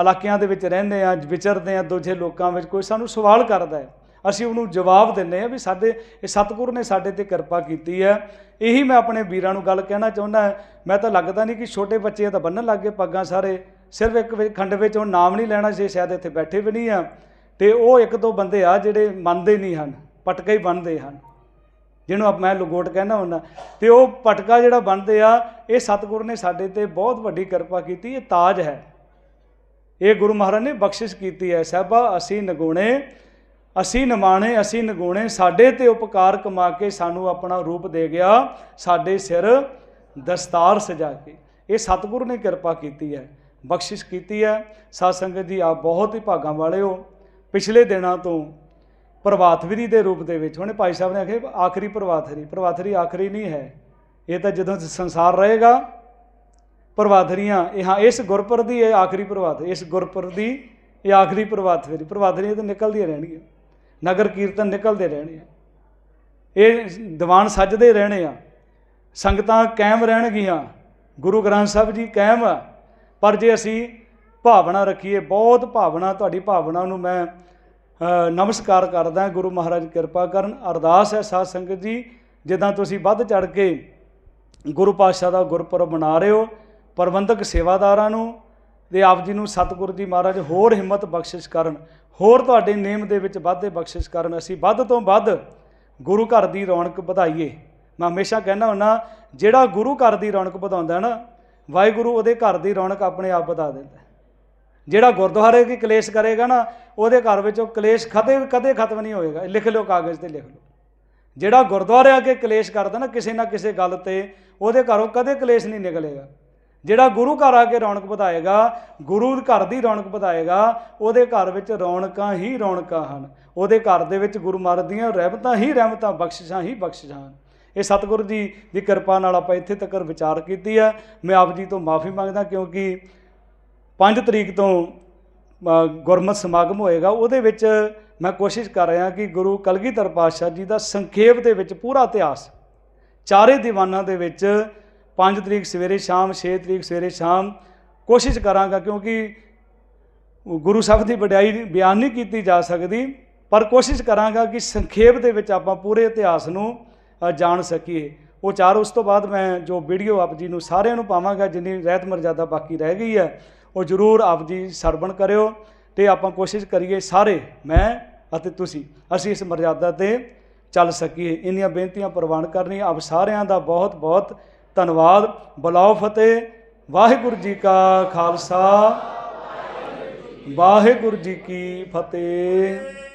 ਇਲਾਕਿਆਂ ਦੇ ਵਿੱਚ ਰਹਿੰਦੇ ਆ ਵਿਚਰਦੇ ਆ ਦੂਜੇ ਲੋਕਾਂ ਵਿੱਚ ਕੋਈ ਸਾਨੂੰ ਸਵਾਲ ਕਰਦਾ ਹੈ, ਅਸੀਂ ਉਹਨੂੰ ਜਵਾਬ ਦਿੰਦੇ ਆ ਵੀ ਸਾਡੇ, ਇਹ ਸਤਿਗੁਰੂ ਨੇ ਸਾਡੇ ਤੇ ਕਿਰਪਾ ਕੀਤੀ ਹੈ। ਇਹੀ ਮੈਂ ਆਪਣੇ ਵੀਰਾਂ ਨੂੰ ਗੱਲ ਕਹਿਣਾ ਚਾਹੁੰਦਾ ਮੈਂ ਤਾਂ ਲੱਗਦਾ ਨਹੀਂ ਕਿ ਛੋਟੇ ਬੱਚੇ ਤਾਂ ਬੰਨਣ ਗਏ ਪੱਗਾਂ ਸਾਰੇ। ਸਿਰਫ ਇੱਕ ਖੰਡ ਵਿੱਚ ਉਹ ਨਾਮ ਨਹੀਂ ਲੈਣਾ ਸੀ, ਸ਼ਾਇਦ ਇੱਥੇ ਬੈਠੇ ਵੀ ਨਹੀਂ ਆ। ਤੇ ਉਹ ਇੱਕ ਦੋ ਬੰਦੇ ਆ ਜਿਹੜੇ ਮੰਨਦੇ ਨਹੀਂ ਹਨ, ਪਟਕਾ ਹੀ ਬੰਨਦੇ ਹਨ। ਜਿਹਨੂੰ ਆਪ ਮੈਂ ਲਗੋਟ ਕਹਿੰਦਾ ਹੁੰਦਾ। ਤੇ ਉਹ ਪਟਕਾ ਜਿਹੜਾ ਬੰਨਦੇ ਆ, ਇਹ ਸਤਿਗੁਰ ਨੇ ਸਾਡੇ ਤੇ ਬਹੁਤ ਵੱਡੀ ਕਿਰਪਾ ਕੀਤੀ, ਇਹ ਤਾਜ ਹੈ। ਇਹ ਗੁਰੂ ਮਹਾਰਾਜ ਨੇ ਬਖਸ਼ਿਸ਼ ਕੀਤੀ ਹੈ। ਸਾਹਿਬਾ, ਅਸੀਂ ਨਗੋਣੇ ਅਸੀਂ ਨਿਮਾਣੇ, ਅਸੀਂ ਨਗੂਣੇ, ਸਾਡੇ ਤੇ ਉਪਕਾਰ ਕਮਾ ਕੇ ਸਾਨੂੰ ਆਪਣਾ ਰੂਪ ਦੇ ਗਿਆ, ਸਾਡੇ ਸਿਰ ਦਸਤਾਰ ਸਜਾ ਕੇ। ਇਹ ਸਤਿਗੁਰੂ ਨੇ ਕਿਰਪਾ ਕੀਤੀ ਹੈ, ਬਖਸ਼ਿਸ਼ ਕੀਤੀ ਹੈ। ਸਾਧ ਸੰਗਤ ਜੀ, ਆਪ ਬਹੁਤ ਹੀ ਭਾਗਾਂ ਵਾਲੇ ਹੋ। ਪਿਛਲੇ ਦਿਨਾਂ ਤੋਂ ਪ੍ਰਭਾਤਵਰੀ ਦੇ ਰੂਪ ਦੇ ਵਿੱਚ ਉਹਨੇ ਭਾਈ ਸਾਹਿਬ ਨੇ ਆਖਿਆ, ਆਖਰੀ ਪ੍ਰਭਾਤਰੀ ਪ੍ਰਭਾਤਰੀ ਆਖਰੀ ਨਹੀਂ ਹੈ। ਇਹ ਤਾਂ ਜਦੋਂ ਸੰਸਾਰ ਰਹੇਗਾ ਪ੍ਰਭਾਤਰੀਆਂ ਇਹ ਹਾਂ, ਇਸ ਗੁਰਪੁਰ ਦੀ ਇਹ ਆਖਰੀ ਪ੍ਰਭਾਤ, ਇਸ ਗੁਰਪੁਰਬ ਦੀ ਇਹ ਆਖਰੀ ਪ੍ਰਭਾਤ ਫੇਰੀ ਪ੍ਰਭਾਤਰੀਆਂ ਤਾਂ ਨਿਕਲਦੀਆਂ ਰਹਿਣਗੀਆਂ। ਨਗਰ ਕੀਰਤਨ ਨਿਕਲਦੇ ਰਹਿਣੇ ਆ। ਇਹ ਦੀਵਾਨ ਸੱਜਦੇ ਰਹਿਣੇ ਆ। ਸੰਗਤਾਂ ਕਾਇਮ ਰਹਿਣਗੀਆਂ। ਗੁਰੂ ਗ੍ਰੰਥ ਸਾਹਿਬ ਜੀ ਕਾਇਮ ਆ। ਪਰ ਜੇ ਅਸੀਂ ਭਾਵਨਾ ਰੱਖੀਏ, ਬਹੁਤ ਭਾਵਨਾ, ਤੁਹਾਡੀ ਭਾਵਨਾ ਨੂੰ ਮੈਂ ਨਮਸਕਾਰ ਕਰਦਾ ਗੁਰੂ ਮਹਾਰਾਜ ਕਿਰਪਾ ਕਰਨ। ਅਰਦਾਸ ਹੈ ਸਾਧ ਸੰਗਤ ਜੀ, ਜਿੱਦਾਂ ਤੁਸੀਂ ਵੱਧ ਚੜ ਕੇ ਗੁਰੂ ਪਾਤਸ਼ਾਹ ਦਾ ਗੁਰਪੁਰਬ ਮਨਾ ਰਹੇ ਹੋ, ਪ੍ਰਬੰਧਕ ਸੇਵਾਦਾਰਾਂ ਨੂੰ ਤੇ ਆਪ ਜੀ ਨੂੰ ਸਤਿਗੁਰੂ ਜੀ ਮਹਾਰਾਜ ਹੋਰ ਹਿੰਮਤ ਬਖਸ਼ਿਸ਼ ਕਰਨ। ਹੋਰ ਤੁਹਾਡੇ ਨੇਮ ਦੇ ਵਿੱਚ ਵਾਧੇ ਬਖਸ਼ਿਸ਼ ਕਰਨ ਅਸੀਂ ਵੱਧ ਤੋਂ ਵੱਧ ਗੁਰੂ ਘਰ ਦੀ ਰੌਣਕ ਵਧਾਈਏ। ਮੈਂ ਹਮੇਸ਼ਾ ਕਹਿੰਦਾ ਹੁੰਦਾ, ਜਿਹੜਾ ਗੁਰੂ ਘਰ ਦੀ ਰੌਣਕ ਵਧਾਉਂਦਾ ਨਾ, ਵਾਹਿਗੁਰੂ ਉਹਦੇ ਘਰ ਦੀ ਰੌਣਕ ਆਪਣੇ ਆਪ ਵਧਾ ਦਿੰਦਾ ਜਿਹੜਾ ਗੁਰਦੁਆਰੇ ਦੀ ਕਲੇਸ਼ ਕਰੇਗਾ ਨਾ, ਉਹਦੇ ਘਰ ਵਿੱਚ ਉਹ ਕਲੇਸ਼ ਕਦੇ ਕਦੇ ਖਤਮ ਨਹੀਂ ਹੋਏਗਾ। ਲਿਖ ਲਓ ਕਾਗਜ਼ ਤੇ ਲਿਖ ਲਓ। ਜਿਹੜਾ ਗੁਰਦੁਆਰੇ ਆ ਕੇ ਕਲੇਸ਼ ਕਰਦਾ ਨਾ, ਕਿਸੇ ਨਾ ਕਿਸੇ ਗੱਲ ਤੇ, ਉਹਦੇ ਘਰੋਂ ਕਦੇ ਕਲੇਸ਼ ਨਹੀਂ ਨਿਕਲੇਗਾ। ਜਿਹੜਾ ਗੁਰੂ ਘਰ ਆ ਕੇ ਰੌਣਕ ਵਧਾਏਗਾ ਗੁਰੂ ਘਰ ਦੀ ਰੌਣਕ ਵਧਾਏਗਾ ਉਹਦੇ ਘਰ ਵਿੱਚ ਰੌਣਕਾਂ ਹੀ ਰੌਣਕਾਂ ਹਨ। ਉਹਦੇ ਘਰ ਦੇ ਵਿੱਚ ਗੁਰੂ ਮਹਾਰਾਜ ਦੀਆਂ ਰਹਿਮਤਾਂ ਹੀ ਰਹਿਮਤਾਂ ਬਖਸ਼ਿਸ਼ਾਂ ਹੀ ਬਖਸ਼ਿਸ਼ਾਂ ਹਨ। ਇਹ ਸਤਿਗੁਰੂ ਜੀ ਦੀ ਕਿਰਪਾ ਨਾਲ ਆਪਾਂ ਇੱਥੇ ਤੱਕ ਵਿਚਾਰ ਕੀਤੀ ਹੈ। ਮੈਂ ਆਪ ਜੀ ਤੋਂ ਮਾਫੀ ਮੰਗਦਾ ਕਿਉਂਕਿ 5 ਤਰੀਕ ਤੋਂ ਅ, ਗੁਰਮਤਿ ਸਮਾਗਮ ਹੋਏਗਾ। ਉਹਦੇ ਵਿੱਚ ਮੈਂ ਕੋਸ਼ਿਸ਼ ਕਰ ਰਿਹਾ ਕਿ ਗੁਰੂ ਕਲਗੀਧਰ ਪਾਤਸ਼ਾਹ ਜੀ ਦਾ ਸੰਖੇਪ ਦੇ ਵਿੱਚ ਪੂਰਾ ਇਤਿਹਾਸ ਚਾਰੇ ਦੀਵਾਨਾਂ ਦੇ ਵਿੱਚ 5 ਤਰੀਕ ਸਵੇਰੇ ਸ਼ਾਮ 6 ਤਰੀਕ ਸਵੇਰੇ ਸ਼ਾਮ ਕੋਸ਼ਿਸ਼ ਕਰਾਂਗਾ ਕਿਉਂਕਿ ਗੁਰੂ ਸਾਹਿਬ ਦੀ ਵਡਿਆਈ ਬਿਆਨ ਨਹੀਂ ਕੀਤੀ ਜਾ ਸਕਦੀ, ਪਰ ਕੋਸ਼ਿਸ਼ ਕਰਾਂਗਾ ਕਿ ਸੰਖੇਪ ਦੇ ਵਿੱਚ ਆਪਾਂ ਪੂਰੇ ਇਤਿਹਾਸ ਨੂੰ ਜਾਣ ਸਕੀਏ। ਉਹ ਚਾਰ, ਉਸ ਤੋਂ ਬਾਅਦ ਮੈਂ ਜੋ ਵੀਡੀਓ ਆਪ ਜੀ ਨੂੰ ਸਾਰਿਆਂ ਨੂੰ ਪਾਵਾਂਗਾ, ਜਿੰਨੀ ਰਹਿਤ ਮਰਜ਼ਾਦਾ ਬਾਕੀ ਰਹਿ ਗਈ ਹੈ, ਉਹ ਜ਼ਰੂਰ ਆਪ ਜੀ ਸਰਵਣ ਕਰਿਓ ਤੇ ਆਪਾਂ ਕੋਸ਼ਿਸ਼ ਕਰੀਏ ਸਾਰੇ, ਮੈਂ ਅਤੇ ਤੁਸੀਂ, ਅਸੀਂ ਇਸ ਮਰਜ਼ਾਦਾ ਤੇ ਚੱਲ ਸਕੀਏ। ਇੰਨੀਆਂ ਬੇਨਤੀਆਂ ਪ੍ਰਵਾਨ ਕਰਨੀ ਆਪ ਸਾਰਿਆਂ ਦਾ ਬਹੁਤ ਬਹੁਤ ਧੰਨਵਾਦ। ਬੁਲਾਓ ਫਤਿਹ। ਵਾਹਿਗੁਰੂ ਜੀ ਕਾ ਖਾਲਸਾ। ਵਾਹਿਗੁਰੂ ਜੀ ਕੀ ਫਤਿਹ।